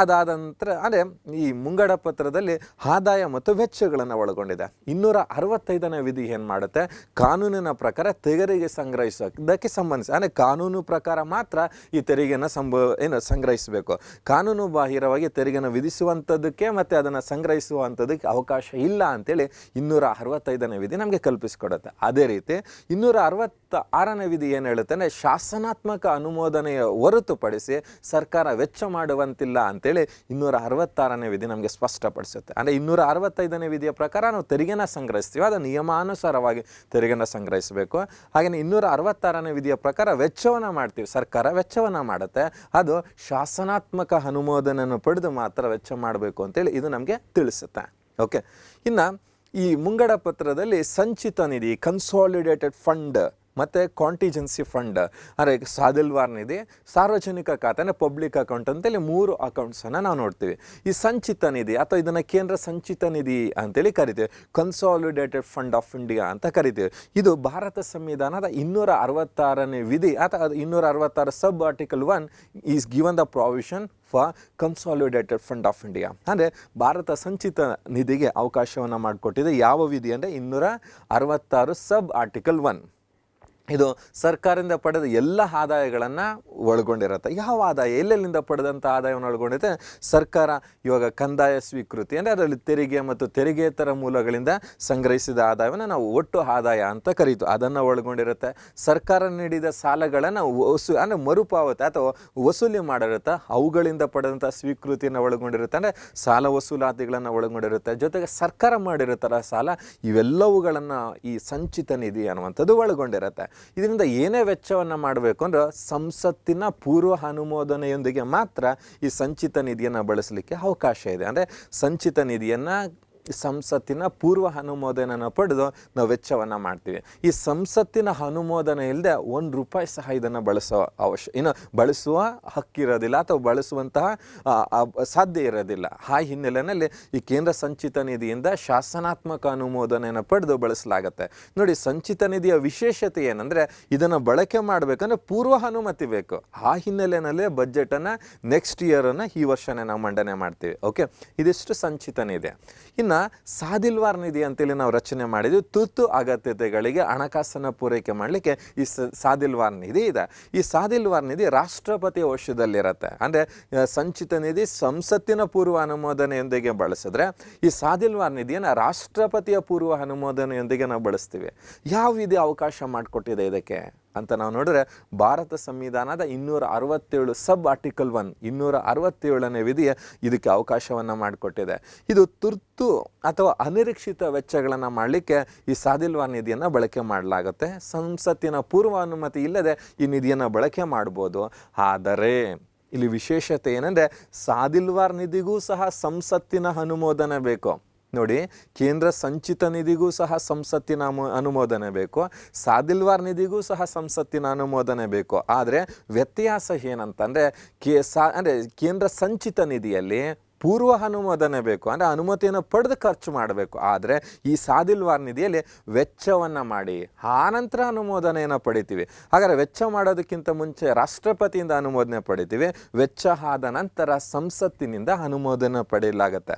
ಅದಾದ ನಂತರ, ಅಂದರೆ ಈ ಮುಂಗಡ ಪತ್ರದಲ್ಲಿ ಆದಾಯ ಮತ್ತು ವೆಚ್ಚಗಳನ್ನು ಒಳಗೊಂಡಿದೆ. ಇನ್ನೂರ ಅರವತ್ತೈದನೇ ವಿಧಿ ಏನು ಮಾಡುತ್ತೆ? ಕಾನೂನಿನ ಪ್ರಕಾರ ತೆರಿಗೆ ಸಂಗ್ರಹಿಸೋದಕ್ಕೆ ಸಂಬಂಧಿಸಿ, ಅಂದರೆ ಕಾನೂನು ಪ್ರಕಾರ ಮಾತ್ರ ಈ ತೆರಿಗೆಯನ್ನು ಸಂಭ, ಏನು ಸಂಗ್ರಹಿಸಬೇಕು. ಕಾನೂನು ಬಾಹಿರವಾಗಿ ತೆರಿಗೆನ ವಿಧಿಸುವಂಥದ್ದಕ್ಕೆ ಮತ್ತು ಅದನ್ನು ಸಂಗ್ರಹಿಸುವಂಥದ್ದಕ್ಕೆ ಅವಕಾಶ ಇಲ್ಲ ಅಂತೇಳಿ ಇನ್ನೂರ ಅರವತ್ತೈದನೇ ವಿಧಿ ನಮಗೆ ಕಲ್ಪಿಸಿಕೊಡುತ್ತೆ. ಅದೇ ರೀತಿ ಇನ್ನೂರ ಅರವತ್ತ ಆರನೇ ವಿಧಿ ಏನು ಹೇಳುತ್ತೆ ಅಂದರೆ ಶಾಸನಾತ್ಮಕ ಅನುಮೋದನೆಯ ಹೊರತುಪಡಿಸಿ ಸರ್ಕಾರ ವೆಚ್ಚ ಮಾಡುವಂತಿಲ್ಲ ಅಂತೇಳಿ ಇನ್ನೂರ ಅರವತ್ತಾರನೇ ವಿಧಿ ನಮಗೆ ಸ್ಪಷ್ಟಪಡಿಸುತ್ತೆ. ಅಂದರೆ ಇನ್ನೂರ ಅರವತ್ತೈದನೇ ವಿಧಿಯ ಪ್ರಕಾರ ನಾವು ತೆರಿಗೆನ ಸಂಗ್ರಹಿಸ್ತೀವಿ, ಅದು ನಿಯಮಾನುಸಾರವಾಗಿ ತೆರಿಗೆನ ಸಂಗ್ರಹಿಸಬೇಕು. ಹಾಗೆಯೇ ಇನ್ನೂರ ಅರವತ್ತಾರನೇ ವಿಧಿಯ ಪ್ರಕಾರ ವೆಚ್ಚವನ್ನು ಮಾಡ್ತೀವಿ, ಸರ್ಕಾರ ವೆಚ್ಚವನ್ನು ಮಾಡುತ್ತೆ, ಅದು ಶಾಸನಾತ್ಮಕ ಅನುಮೋದನೆಯನ್ನು ಪಡೆದು ಮಾತ್ರ ವೆಚ್ಚ ಮಾಡಬೇಕು ಅಂತೇಳಿ ಇದು ನಮಗೆ ತಿಳಿಸುತ್ತೆ. ಓಕೆ, ಇನ್ನು ಈ ಮುಂಗಡ ಪತ್ರದಲ್ಲಿ ಸಂಚಿತ ನಿಧಿ ಕನ್ಸಾಲಿಡೇಟೆಡ್ ಫಂಡ್ ಮತ್ತು ಕಾಂಟಿಜೆನ್ಸಿ ಫಂಡ್ ಅಂದರೆ ಸಾದಿಲ್ವಾರ್ ನಿಧಿ ಸಾರ್ವಜನಿಕ ಖಾತೆ, ಅಂದರೆ ಪಬ್ಲಿಕ್ ಅಕೌಂಟ್ ಅಂತೇಳಿ ಮೂರು ಅಕೌಂಟ್ಸನ್ನು ನಾವು ನೋಡ್ತೀವಿ. ಈ ಸಂಚಿತ ನಿಧಿ ಅಥವಾ ಇದನ್ನು ಕೇಂದ್ರ ಸಂಚಿತ ನಿಧಿ ಅಂತೇಳಿ ಕರಿತೀವಿ. ಕನ್ಸಾಲಿಡೇಟೆಡ್ ಫಂಡ್ ಆಫ್ ಇಂಡಿಯಾ ಅಂತ ಕರಿತೀವಿ. ಇದು ಭಾರತ ಸಂವಿಧಾನದ ಇನ್ನೂರ ಅರವತ್ತಾರನೇ ವಿಧಿ ಅಥವಾ ಇನ್ನೂರ ಅರವತ್ತಾರು sub article one is given the provision for consolidated fund of India ಅಂದರೆ ಭಾರತ ಸಂಚಿತ ನಿಧಿಗೆ ಅವಕಾಶವನ್ನು ಮಾಡಿಕೊಟ್ಟಿದೆ. ಯಾವ ವಿಧಿ ಅಂದರೆ ಇನ್ನೂರ ಅರವತ್ತಾರು ಸಬ್ ಆರ್ಟಿಕಲ್ ಒನ್ ಇದು ಸರ್ಕಾರದಿಂದ ಪಡೆದ ಎಲ್ಲ ಆದಾಯಗಳನ್ನು ಒಳಗೊಂಡಿರುತ್ತೆ. ಯಾವ ಆದಾಯ? ಎಲ್ಲೆಲ್ಲಿಂದ ಪಡೆದಂಥ ಆದಾಯವನ್ನು ಒಳಗೊಂಡಿರುತ್ತೆ? ಸರ್ಕಾರ ಇವಾಗ ಕಂದಾಯ ಸ್ವೀಕೃತಿ ಅಂದರೆ ಅದರಲ್ಲಿ ತೆರಿಗೆ ಮತ್ತು ತೆರಿಗೆತರ ಮೂಲಗಳಿಂದ ಸಂಗ್ರಹಿಸಿದ ಆದಾಯವನ್ನು ನಾವು ಒಟ್ಟು ಆದಾಯ ಅಂತ ಕರೀತು. ಅದನ್ನು ಒಳಗೊಂಡಿರುತ್ತೆ. ಸರ್ಕಾರ ನೀಡಿದ ಸಾಲಗಳನ್ನು ವಸು, ಅಂದರೆ ಮರುಪಾವತಿ ಅಥವಾ ವಸೂಲಿ ಮಾಡಿರುತ್ತೆ. ಅವುಗಳಿಂದ ಪಡೆದಂಥ ಸ್ವೀಕೃತಿಯನ್ನು ಒಳಗೊಂಡಿರುತ್ತೆ. ಅಂದರೆ ಸಾಲ ವಸೂಲಾತಿಗಳನ್ನು ಒಳಗೊಂಡಿರುತ್ತೆ. ಜೊತೆಗೆ ಸರ್ಕಾರ ಮಾಡಿರುತ್ತಲ್ಲ ಸಾಲ, ಇವೆಲ್ಲವುಗಳನ್ನು ಈ ಸಂಚಿತ ನಿಧಿ ಅನ್ನುವಂಥದ್ದು ಒಳಗೊಂಡಿರುತ್ತೆ. ಇದರಿಂದ ಏನೇ ವೆಚ್ಚವನ್ನು ಮಾಡಬೇಕು ಅಂದ್ರೆ ಸಂಸತ್ತಿನ ಪೂರ್ವ ಅನುಮೋದನೆಯೊಂದಿಗೆ ಮಾತ್ರ ಈ ಸಂಚಿತ ನಿಧಿಯನ್ನು ಬಳಸಲಿಕ್ಕೆ ಅವಕಾಶ ಇದೆ. ಅಂದರೆ ಸಂಚಿತ ನಿಧಿಯನ್ನು ಸಂಸತ್ತಿನ ಪೂರ್ವ ಅನುಮೋದನೆಯನ್ನು ಪಡೆದು ನಾವು ವೆಚ್ಚವನ್ನು ಮಾಡ್ತೀವಿ. ಈ ಸಂಸತ್ತಿನ ಅನುಮೋದನೆ ಇಲ್ಲದೆ ಒಂದು ರೂಪಾಯಿ ಸಹ ಇದನ್ನು ಬಳಸೋ ಅವಶ್ಯ, ಇನ್ನು ಬಳಸುವ ಹಕ್ಕಿರೋದಿಲ್ಲ ಅಥವಾ ಬಳಸುವಂತಹ ಸಾಧ್ಯ ಇರೋದಿಲ್ಲ. ಆ ಹಿನ್ನೆಲೆಯಲ್ಲಿ ಈ ಕೇಂದ್ರ ಸಂಚಿತ ನಿಧಿಯಿಂದ ಶಾಸನಾತ್ಮಕ ಅನುಮೋದನೆಯನ್ನು ಪಡೆದು ಬಳಸಲಾಗುತ್ತೆ. ನೋಡಿ, ಸಂಚಿತ ನಿಧಿಯ ವಿಶೇಷತೆ ಏನಂದರೆ ಇದನ್ನು ಬಳಕೆ ಮಾಡಬೇಕಂದ್ರೆ ಪೂರ್ವ ಅನುಮತಿ ಬೇಕು. ಆ ಹಿನ್ನೆಲೆಯಲ್ಲಿ ಬಜೆಟನ್ನು ನೆಕ್ಸ್ಟ್ ಇಯರನ್ನು ಈ ವರ್ಷನೇ ನಾವು ಮಂಡನೆ ಮಾಡ್ತೀವಿ. ಓಕೆ ಇದಿಷ್ಟು ಸಂಚಿತ ನಿಧಿ. ಇನ್ನು ಸಾದಿಲ್ವಾರ್ ನಿಧಿ ಅಂತೇಳಿ ನಾವು ರಚನೆ ಮಾಡಿದ್ವಿ. ತುರ್ತು ಅಗತ್ಯತೆಗಳಿಗೆ ಹಣಕಾಸನ್ನು ಪೂರೈಕೆ ಮಾಡಲಿಕ್ಕೆ ಈ ಸಾದಿಲ್ವಾರ್ ನಿಧಿ ಇದೆ. ಈ ಸಾದಿಲ್ವಾರ್ ನಿಧಿ ರಾಷ್ಟ್ರಪತಿ ವಶದಲ್ಲಿರುತ್ತೆ. ಅಂದರೆ ಸಂಚಿತ ನಿಧಿ ಸಂಸತ್ತಿನ ಪೂರ್ವ ಅನುಮೋದನೆಯೊಂದಿಗೆ ಬಳಸಿದ್ರೆ ಈ ಸಾದಿಲ್ವಾರ್ ನಿಧಿಯನ್ನು ರಾಷ್ಟ್ರಪತಿಯ ಪೂರ್ವ ಅನುಮೋದನೆಯೊಂದಿಗೆ ನಾವು ಬಳಸ್ತೀವಿ. ಯಾವ ವಿಧಿ ಅವಕಾಶ ಮಾಡಿಕೊಟ್ಟಿದೆ ಇದಕ್ಕೆ? ಅಂತ ನಾವು ನೋಡಿದ್ರೆ ಭಾರತ ಸಂವಿಧಾನದ ಇನ್ನೂರ ಅರವತ್ತೇಳು ಸಬ್ ಆರ್ಟಿಕಲ್ ಒನ್ ಇನ್ನೂರ ಅರವತ್ತೇಳನೇ ವಿಧಿಯ ಇದಕ್ಕೆ ಅವಕಾಶವನ್ನು ಮಾಡಿಕೊಟ್ಟಿದೆ. ಇದು ತುರ್ತು ಅಥವಾ ಅನಿರೀಕ್ಷಿತ ವೆಚ್ಚಗಳನ್ನು ಮಾಡಲಿಕ್ಕೆ ಈ ಸಾದಿಲ್ವಾ ನಿಧಿಯನ್ನು ಬಳಕೆ ಮಾಡಲಾಗುತ್ತೆ. ಸಂಸತ್ತಿನ ಪೂರ್ವ ಅನುಮತಿ ಇಲ್ಲದೆ ಈ ನಿಧಿಯನ್ನು ಬಳಕೆ ಮಾಡ್ಬೋದು. ಆದರೆ ಇಲ್ಲಿ ವಿಶೇಷತೆ ಏನಂದರೆ ಸಾದಿಲ್ವಾರ್ ನಿಧಿಗೂ ಸಹ ಸಂಸತ್ತಿನ ಅನುಮೋದನೆ ಬೇಕು. ನೋಡಿ, ಕೇಂದ್ರ ಸಂಚಿತ ನಿಧಿಗೂ ಸಹ ಸಂಸತ್ತಿನ ಅನುಮೋದನೆ ಬೇಕು. ಸಾದಿಲ್ವಾರ್ ನಿಧಿಗೂ ಸಹ ಸಂಸತ್ತಿನ ಅನುಮೋದನೆ ಬೇಕು. ಆದರೆ ವ್ಯತ್ಯಾಸ ಏನಂತಂದರೆ, ಕೇ, ಸಾ, ಅಂದರೆ ಕೇಂದ್ರ ಸಂಚಿತ ನಿಧಿಯಲ್ಲಿ ಪೂರ್ವ ಅನುಮೋದನೆ ಬೇಕು. ಅಂದರೆ ಅನುಮತಿಯನ್ನು ಪಡೆದು ಖರ್ಚು ಮಾಡಬೇಕು. ಆದರೆ ಈ ಸಾದಿಲ್ವಾರ್ ನಿಧಿಯಲ್ಲಿ ವೆಚ್ಚವನ್ನು ಮಾಡಿ ಆನಂತರ ಅನುಮೋದನೆಯನ್ನು ಪಡಿತೀವಿ. ಹಾಗಾದರೆ ವೆಚ್ಚ ಮಾಡೋದಕ್ಕಿಂತ ಮುಂಚೆ ರಾಷ್ಟ್ರಪತಿಯಿಂದ ಅನುಮೋದನೆ ಪಡಿತೀವಿ. ವೆಚ್ಚ ಆದ ನಂತರ ಸಂಸತ್ತಿನಿಂದ ಅನುಮೋದನೆ ಪಡೆಯಲಾಗುತ್ತೆ.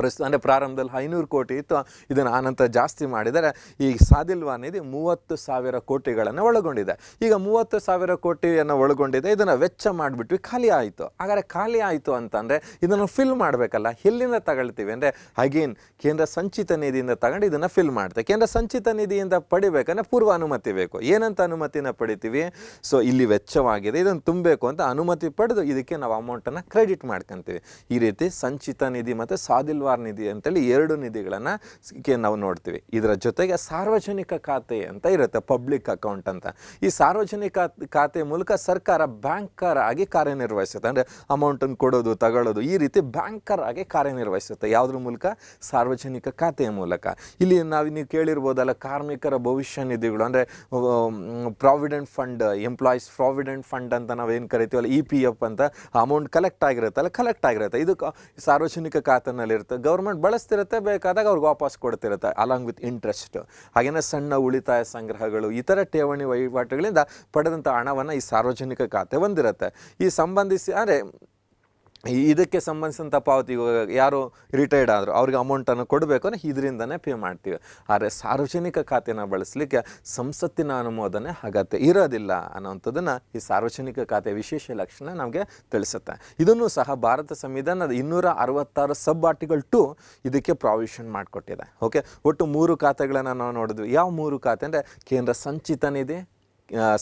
ಪ್ರಸ್ತುತ ಅಂದರೆ ಪ್ರಾರಂಭದಲ್ಲಿ ಐನೂರು ಕೋಟಿ ಇತ್ತು. ಇದನ್ನು ಆನಂತರ ಜಾಸ್ತಿ ಮಾಡಿದರೆ ಈ ಸಾದಿಲ್ವಾ ನಿಧಿ ಮೂವತ್ತು ಸಾವಿರ ಕೋಟಿಗಳನ್ನು ಒಳಗೊಂಡಿದೆ. ಈಗ ಮೂವತ್ತು ಸಾವಿರ ಕೋಟಿಯನ್ನು ಒಳಗೊಂಡಿದೆ. ಇದನ್ನು ವೆಚ್ಚ ಮಾಡಿಬಿಟ್ವಿ, ಖಾಲಿ ಆಯಿತು. ಹಾಗಾದರೆ ಖಾಲಿ ಆಯಿತು ಅಂತಂದರೆ ಇದನ್ನು ಫಿಲ್ ಮಾಡಬೇಕಲ್ಲ. ಎಲ್ಲಿಂದ ತಗೊಳ್ತೀವಿ ಅಂದರೆ ಅಗೇನ್ ಕೇಂದ್ರ ಸಂಚಿತ ನಿಧಿಯಿಂದ ತಗೊಂಡು ಇದನ್ನು ಫಿಲ್ ಮಾಡ್ತೇವೆ. ಕೇಂದ್ರ ಸಂಚಿತ ನಿಧಿಯಿಂದ ಪಡಿಬೇಕಂದ್ರೆ ಪೂರ್ವ ಅನುಮತಿ ಬೇಕು. ಏನಂತ ಅನುಮತಿನ ಪಡಿತೀವಿ? ಸೊ ಇಲ್ಲಿ ವೆಚ್ಚವಾಗಿದೆ. ಇದನ್ನು ತುಂಬಬೇಕು ಅಂತ ಅನುಮತಿ ಪಡೆದು ಇದಕ್ಕೆ ನಾವು ಅಮೌಂಟನ್ನು ಕ್ರೆಡಿಟ್ ಮಾಡ್ಕೊಂತೀವಿ. ಈ ರೀತಿ ಸಂಚಿತ ನಿಧಿ ಮತ್ತು ಸಾದಿಲ್ವಾರ್ ನಿಧಿ ಅಂತೇಳಿ ಎರಡು ನಿಧಿಗಳನ್ನು ನಾವು ನೋಡ್ತೀವಿ. ಇದರ ಜೊತೆಗೆ ಸಾರ್ವಜನಿಕ ಖಾತೆ ಅಂತ ಇರುತ್ತೆ, ಪಬ್ಲಿಕ್ ಅಕೌಂಟ್ ಅಂತ. ಈ ಸಾರ್ವಜನಿಕ ಖಾತೆ ಮೂಲಕ ಸರ್ಕಾರ ಬ್ಯಾಂಕರ್ ಆಗಿ ಕಾರ್ಯನಿರ್ವಹಿಸುತ್ತೆ. ಅಂದರೆ ಅಮೌಂಟನ್ನು ಕೊಡೋದು, ತಗೊಳ್ಳೋದು ಈ ರೀತಿ ಬ್ಯಾಂಕರ್ ಆಗಿ ಕಾರ್ಯನಿರ್ವಹಿಸುತ್ತೆ. ಯಾವುದ್ರ ಮೂಲಕ? ಸಾರ್ವಜನಿಕ ಖಾತೆಯ ಮೂಲಕ. ಇಲ್ಲಿ ನಾವು ನೀವು ಕೇಳಿರ್ಬೋದಲ್ಲ, ಕಾರ್ಮಿಕರ ಭವಿಷ್ಯ ನಿಧಿಗಳು. ಅಂದರೆ provident fund employees provident fund ಅಂತ ನಾವೇನು ಕರಿತೀವಲ್ಲ ಇ ಪಿ ಎಫ್ ಅಂತ ಅಮೌಂಟ್ ಕಲೆಕ್ಟ್ ಆಗಿರುತ್ತಲ್ಲ ಕಲೆಕ್ಟ್ ಆಗಿರುತ್ತೆ. ಇದು ಸಾರ್ವಜನಿಕ ಖಾತೆನಲ್ಲಿರುತ್ತೆ. ಗೌರ್ಮೆಂಟ್ ಬಳಸ್ತಿರುತ್ತೆ, ಬೇಕಾದಾಗ ಅವ್ರಿಗೆ ವಾಪಸ್ ಕೊಡ್ತಿರುತ್ತೆ ಅಲಾಂಗ್ ವಿತ್ ಇಂಟ್ರೆಸ್ಟ್ ಹಾಗೆಯೇ ಸಣ್ಣ ಉಳಿತಾಯ ಸಂಗ್ರಹಗಳು, ಇತರ ಠೇವಣಿ ವಹಿವಾಟುಗಳಿಂದ ಪಡೆದಂಥ ಹಣವನ್ನು ಈ ಸಾರ್ವಜನಿಕ ಖಾತೆ ಹೊಂದಿರುತ್ತೆ. ಈ ಸಂಬಂಧಿಸಿ ಅಂದರೆ ಇದಕ್ಕೆ ಸಂಬಂಧಿಸಿದಂಥ ಪಾವತಿ ಇವಾಗ ಯಾರು ರಿಟೈರ್ಡ್ ಆದರೂ ಅವ್ರಿಗೆ ಅಮೌಂಟನ್ನು ಕೊಡಬೇಕು ಅಂದರೆ ಇದರಿಂದನೇ ಪೇ ಮಾಡ್ತೀವಿ. ಆದರೆ ಸಾರ್ವಜನಿಕ ಖಾತೆನ ಬಳಸಲಿಕ್ಕೆ ಸಂಸತ್ತಿನ ಅನುಮೋದನೆ ಅಗತ್ಯ ಇರೋದಿಲ್ಲ ಅನ್ನೋಂಥದ್ದನ್ನು ಈ ಸಾರ್ವಜನಿಕ ಖಾತೆ ವಿಶೇಷ ಲಕ್ಷಣ ನಮಗೆ ತಿಳಿಸುತ್ತೆ. ಇದನ್ನು ಸಹ ಭಾರತ ಸಂವಿಧಾನದ ಇನ್ನೂರ ಅರವತ್ತಾರು ಸಬ್ ಆರ್ಟಿಕಲ್ ಟು ಇದಕ್ಕೆ ಪ್ರಾವಿಷನ್ ಮಾಡಿಕೊಟ್ಟಿದೆ. ಓಕೆ ಒಟ್ಟು ಮೂರು ಖಾತೆಗಳನ್ನು ನಾವು ನೋಡಿದ್ವಿ. ಯಾವ ಮೂರು ಖಾತೆ ಅಂದರೆ ಕೇಂದ್ರ ಸಂಚಿತ ನಿಧಿ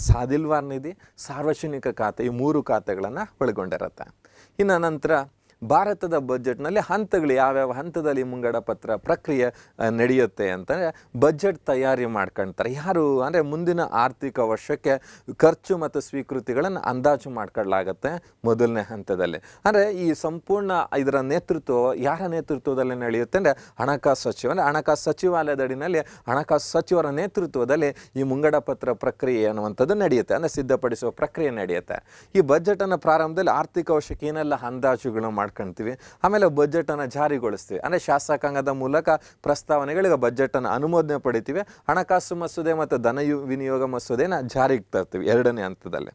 ಸಾದಿಲ್ವಾರ್ ನಿಧಿ ಸಾರ್ವಜನಿಕ ಖಾತೆ ಈ ಮೂರು ಖಾತೆಗಳನ್ನು ಒಳಗೊಂಡಿರುತ್ತೆ. ಇನ್ನು ನಂತರ ಭಾರತದ ಬಜೆಟ್ನಲ್ಲಿ ಹಂತಗಳು ಯಾವ್ಯಾವ ಹಂತದಲ್ಲಿ ಮುಂಗಡ ಪತ್ರ ಪ್ರಕ್ರಿಯೆ ನಡೆಯುತ್ತೆ ಅಂತಂದರೆ ಬಜೆಟ್ ತಯಾರಿ ಮಾಡ್ಕೊಳ್ತಾರೆ ಯಾರು ಅಂದರೆ ಮುಂದಿನ ಆರ್ಥಿಕ ವರ್ಷಕ್ಕೆ ಖರ್ಚು ಮತ್ತು ಸ್ವೀಕೃತಿಗಳನ್ನು ಅಂದಾಜು ಮಾಡ್ಕೊಳ್ಳಾಗತ್ತೆ ಮೊದಲನೇ ಹಂತದಲ್ಲಿ. ಅಂದರೆ ಈ ಸಂಪೂರ್ಣ ಇದರ ನೇತೃತ್ವ ಯಾರ ನೇತೃತ್ವದಲ್ಲಿ ನಡೆಯುತ್ತೆ ಅಂದರೆ ಹಣಕಾಸು ಸಚಿವ, ಅಂದರೆ ಹಣಕಾಸು ಸಚಿವಾಲಯದಡಿನಲ್ಲಿ ಹಣಕಾಸು ಸಚಿವರ ನೇತೃತ್ವದಲ್ಲಿ ಈ ಮುಂಗಡ ಪತ್ರ ಪ್ರಕ್ರಿಯೆ ಅನ್ನುವಂಥದ್ದು ನಡೆಯುತ್ತೆ, ಅಂದರೆ ಸಿದ್ಧಪಡಿಸುವ ಪ್ರಕ್ರಿಯೆ ನಡೆಯುತ್ತೆ. ಈ ಬಜೆಟನ್ನು ಪ್ರಾರಂಭದಲ್ಲಿ ಆರ್ಥಿಕ ವರ್ಷಕ್ಕೆ ಏನೆಲ್ಲ ಅಂದಾಜುಗಳು ಮಾಡ್ಕೊಳ್ತೀವಿ ಆಮೇಲೆ ಬಜೆಟನ್ನು ಜಾರಿಗೊಳಿಸ್ತೀವಿ. ಅಂದರೆ ಶಾಸಕಾಂಗದ ಮೂಲಕ ಪ್ರಸ್ತಾವನೆಗಳಿಗೆ ಬಜೆಟನ್ನು ಅನುಮೋದನೆ ಪಡಿತೀವಿ. ಹಣಕಾಸು ಮಸೂದೆ ಮತ್ತು ಧನ ವಿನಿಯೋಗ ಮಸೂದೆನ ಜಾರಿಗೆ ತರ್ತೀವಿ ಎರಡನೇ ಹಂತದಲ್ಲಿ.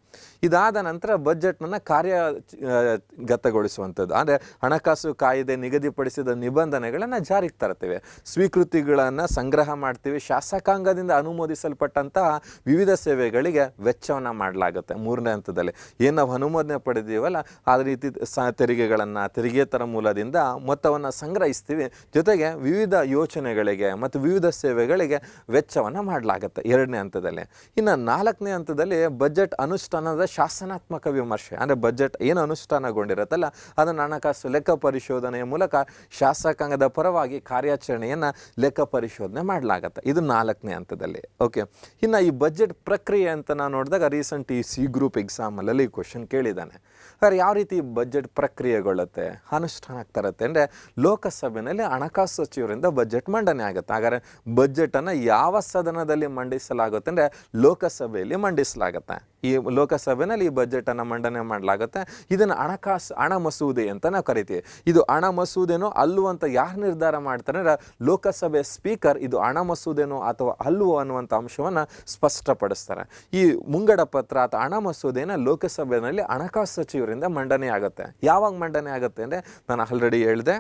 ಇದಾದ ನಂತರ ಬಜೆಟ್ನ ಕಾರ್ಯಗತಗೊಳಿಸುವಂಥದ್ದು ಅಂದರೆ ಹಣಕಾಸು ಕಾಯ್ದೆ ನಿಗದಿಪಡಿಸಿದ ನಿಬಂಧನೆಗಳನ್ನು ಜಾರಿಗೆ ತರ್ತೀವಿ. ಸ್ವೀಕೃತಿಗಳನ್ನು ಸಂಗ್ರಹ ಮಾಡ್ತೀವಿ. ಶಾಸಕಾಂಗದಿಂದ ಅನುಮೋದಿಸಲ್ಪಟ್ಟಂತಹ ವಿವಿಧ ಸೇವೆಗಳಿಗೆ ವೆಚ್ಚವನ್ನು ಮಾಡಲಾಗುತ್ತೆ ಮೂರನೇ ಹಂತದಲ್ಲಿ. ಏನು ನಾವು ಅನುಮೋದನೆ ಪಡೆದೀವಲ್ಲ, ಆ ರೀತಿ ಸ, ತೆರಿಗೆಗಳನ್ನು ತೆರಿಗೆತರ ಮೂಲದಿಂದ ಮೊತ್ತವನ್ನು ಸಂಗ್ರಹಿಸ್ತೀವಿ. ಜೊತೆಗೆ ವಿವಿಧ ಯೋಜನೆಗಳಿಗೆ ಮತ್ತು ವಿವಿಧ ಸೇವೆಗಳಿಗೆ ವೆಚ್ಚವನ್ನು ಮಾಡಲಾಗುತ್ತೆ ಎರಡನೇ ಹಂತದಲ್ಲಿ. ಇನ್ನು ನಾಲ್ಕನೇ ಹಂತದಲ್ಲಿ ಬಜೆಟ್ ಅನುಷ್ಠಾನದ ಶಾಸನಾತ್ಮಕ ವಿಮರ್ಶೆ. ಅಂದರೆ ಬಜೆಟ್ ಏನು ಅನುಷ್ಠಾನಗೊಂಡಿರುತ್ತಲ್ಲ, ಅದನ್ನು ಹಣಕಾಸು ಲೆಕ್ಕ ಪರಿಶೋಧನೆಯ ಮೂಲಕ ಶಾಸಕಾಂಗದ ಪರವಾಗಿ ಕಾರ್ಯಾಚರಣೆಯನ್ನು ಲೆಕ್ಕ ಪರಿಶೋಧನೆ ಮಾಡಲಾಗುತ್ತೆ. ಇದು ನಾಲ್ಕನೇ ಹಂತದಲ್ಲಿ. ಓಕೆ ಇನ್ನು ಈ ಬಜೆಟ್ ಪ್ರಕ್ರಿಯೆ ಅಂತ ನಾವು ನೋಡಿದಾಗ ರೀಸೆಂಟ್ ಈ ಸಿ ಗ್ರೂಪ್ ಎಕ್ಸಾಮಲ್ಲಿ ಕ್ವಶನ್ ಕೇಳಿದ್ದಾನೆ. ಹಾಗಾದ್ರೆ ಯಾವ ರೀತಿ ಬಜೆಟ್ ಪ್ರಕ್ರಿಯೆಗೊಳ್ಳುತ್ತೆ, ಅನುಷ್ಠಾನ ಆಗ್ತಾ ಇರುತ್ತೆ ಅಂದರೆ ಲೋಕಸಭೆಯಲ್ಲಿ ಹಣಕಾಸು ಸಚಿವರಿಂದ ಬಜೆಟ್ ಮಂಡನೆ ಆಗುತ್ತೆ. ಹಾಗಾದರೆ ಬಜೆಟನ್ನು ಯಾವ ಸದನದಲ್ಲಿ ಮಂಡಿಸಲಾಗುತ್ತೆ ಅಂದರೆ ಲೋಕಸಭೆಯಲ್ಲಿ ಮಂಡಿಸಲಾಗುತ್ತೆ. ಈ ಲೋಕಸಭೆಯಲ್ಲಿ ಈ ಬಜೆಟನ್ನು ಮಂಡನೆ ಮಾಡಲಾಗುತ್ತೆ. ಇದನ್ನು ಹಣಕಾಸು, ಹಣ ಮಸೂದೆ ಅಂತ ನಾವು ಕರಿತೀವಿ. ಇದು ಹಣ ಮಸೂದೆನೋ ಅಲ್ಲೂ ಅಂತ ಯಾರು ನಿರ್ಧಾರ ಮಾಡ್ತಾರೆ ಅಂದ್ರೆ ಲೋಕಸಭೆ ಸ್ಪೀಕರ್ ಇದು ಹಣ ಮಸೂದೆನೋ ಅಥವಾ ಅಲ್ಲವೋ ಅನ್ನುವಂಥ ಅಂಶವನ್ನು ಸ್ಪಷ್ಟಪಡಿಸ್ತಾರೆ. ಈ ಮುಂಗಡ ಪತ್ರ ಅಥವಾ ಹಣ ಮಸೂದೆನ ಲೋಕಸಭೆಯಲ್ಲಿ ಹಣಕಾಸು ಸಚಿವರಿಂದ ಮಂಡನೆ ಆಗುತ್ತೆ. ಯಾವಾಗ ಮಂಡನೆ ಆಗುತ್ತೆ ಅಂದರೆ ನಾನು ಆಲ್ರೆಡಿ ಹೇಳಿದೆ,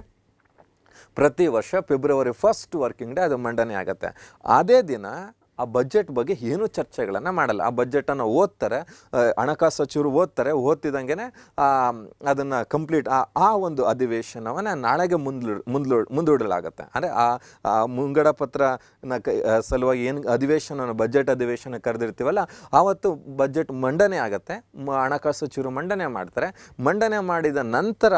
ಪ್ರತಿ ವರ್ಷ ಫೆಬ್ರವರಿ ಫಸ್ಟ್ ವರ್ಕಿಂಗ್ ಡೇ ಅದು ಮಂಡನೆ ಆಗುತ್ತೆ. ಅದೇ ದಿನ ಆ ಬಜೆಟ್ ಬಗ್ಗೆ ಏನೂ ಚರ್ಚೆಗಳನ್ನು ಮಾಡಲ್ಲ. ಆ ಬಜೆಟನ್ನು ಓದ್ತಾರೆ ಹಣಕಾಸು ಸಚಿವರು ಓದ್ತಾರೆ ಓದ್ತಿದ್ದಂಗೆ ಅದನ್ನು ಕಂಪ್ಲೀಟ್ ಆ ಆ ಒಂದು ಅಧಿವೇಶನವನ್ನು ನಾಳೆಗೆ ಮುಂದ್ಲು ಮುಂದ್ಲು, ಮುಂದೂಡಲಾಗುತ್ತೆ. ಅಂದರೆ ಆ ಮುಂಗಡ ಪತ್ರನ ಸಲುವಾಗಿ ಏನು ಅಧಿವೇಶನ ಬಜೆಟ್ ಅಧಿವೇಶನ ಕರೆದಿರ್ತೀವಲ್ಲ, ಆವತ್ತು ಬಜೆಟ್ ಮಂಡನೆ ಆಗುತ್ತೆ. ಹಣಕಾಸು ಸಚಿವರು ಮಂಡನೆ ಮಾಡ್ತಾರೆ. ಮಂಡನೆ ಮಾಡಿದ ನಂತರ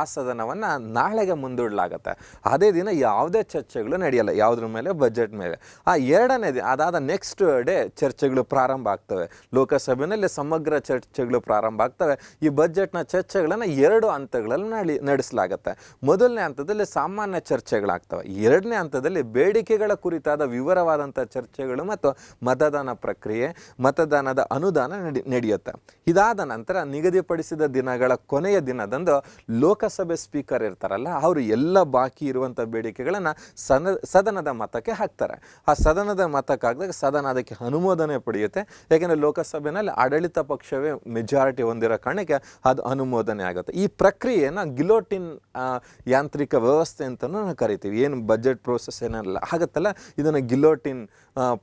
ಆ ಸದನವನ್ನು ನಾಳೆಗೆ ಮುಂದೂಡಲಾಗುತ್ತೆ. ಅದೇ ದಿನ ಯಾವುದೇ ಚರ್ಚೆಗಳು ನಡೆಯಲ್ಲ, ಯಾವುದ್ರ ಮೇಲೆ ಬಜೆಟ್ ಮೇಲೆ. ಆ ಎರಡನೇ ದಿನ ಅದಾದ ನೆಕ್ಸ್ಟ್ ಡೇ ಚರ್ಚೆಗಳು ಪ್ರಾರಂಭ ಆಗ್ತವೆ. ಲೋಕಸಭೆಯಲ್ಲಿ ಸಮಗ್ರ ಚರ್ಚೆಗಳು ಪ್ರಾರಂಭ ಆಗ್ತವೆ. ಈ ಬಜೆಟ್ನ ಚರ್ಚೆಗಳನ್ನು ಎರಡು ಹಂತಗಳಲ್ಲಿ ನಡಿ, ನಡೆಸಲಾಗುತ್ತೆ. ಮೊದಲನೇ ಹಂತದಲ್ಲಿ ಸಾಮಾನ್ಯ ಚರ್ಚೆಗಳಾಗ್ತವೆ. ಎರಡನೇ ಹಂತದಲ್ಲಿ ಬೇಡಿಕೆಗಳ ಕುರಿತಾದ ವಿವರವಾದಂಥ ಚರ್ಚೆಗಳು ಮತ್ತು ಮತದಾನ ಪ್ರಕ್ರಿಯೆ, ಮತದಾನದ ಅನುದಾನ ನಡಿ, ನಡೆಯುತ್ತೆ. ಇದಾದ ನಂತರ ನಿಗದಿಪಡಿಸಿದ ದಿನಗಳ ಕೊನೆಯ ದಿನದಂದು ಲೋಕಸಭೆ ಸ್ಪೀಕರ್ ಇರ್ತಾರಲ್ಲ, ಅವರು ಎಲ್ಲ ಬಾಕಿ ಇರುವಂಥ ಬೇಡಿಕೆಗಳನ್ನು ಸದನದ ಮತಕ್ಕೆ ಹಾಕ್ತಾರೆ. ಆ ಸದನದ ಮತಕ್ಕೆ ಹಾಕಿದಾಗ ಸದನ ಅದಕ್ಕೆ ಅನುಮೋದನೆ ಪಡೆಯುತ್ತೆ. ಯಾಕೆಂದರೆ ಲೋಕಸಭೆಯಲ್ಲಿ ಆಡಳಿತ ಪಕ್ಷವೇ ಮೆಜಾರಿಟಿ ಹೊಂದಿರೋ ಕಾರಣಕ್ಕೆ ಅದು ಅನುಮೋದನೆ ಆಗುತ್ತೆ. ಈ ಪ್ರಕ್ರಿಯೆನ ಗಿಲೋಟಿನ್ ಯಾಂತ್ರಿಕ ವ್ಯವಸ್ಥೆ ಅಂತಲೂ ನಾವು ಕರಿತೀವಿ. ಏನು ಬಜೆಟ್ ಪ್ರೋಸೆಸ್ ಏನಲ್ಲ ಆಗುತ್ತಲ್ಲ, ಇದನ್ನು ಗಿಲೋಟಿನ್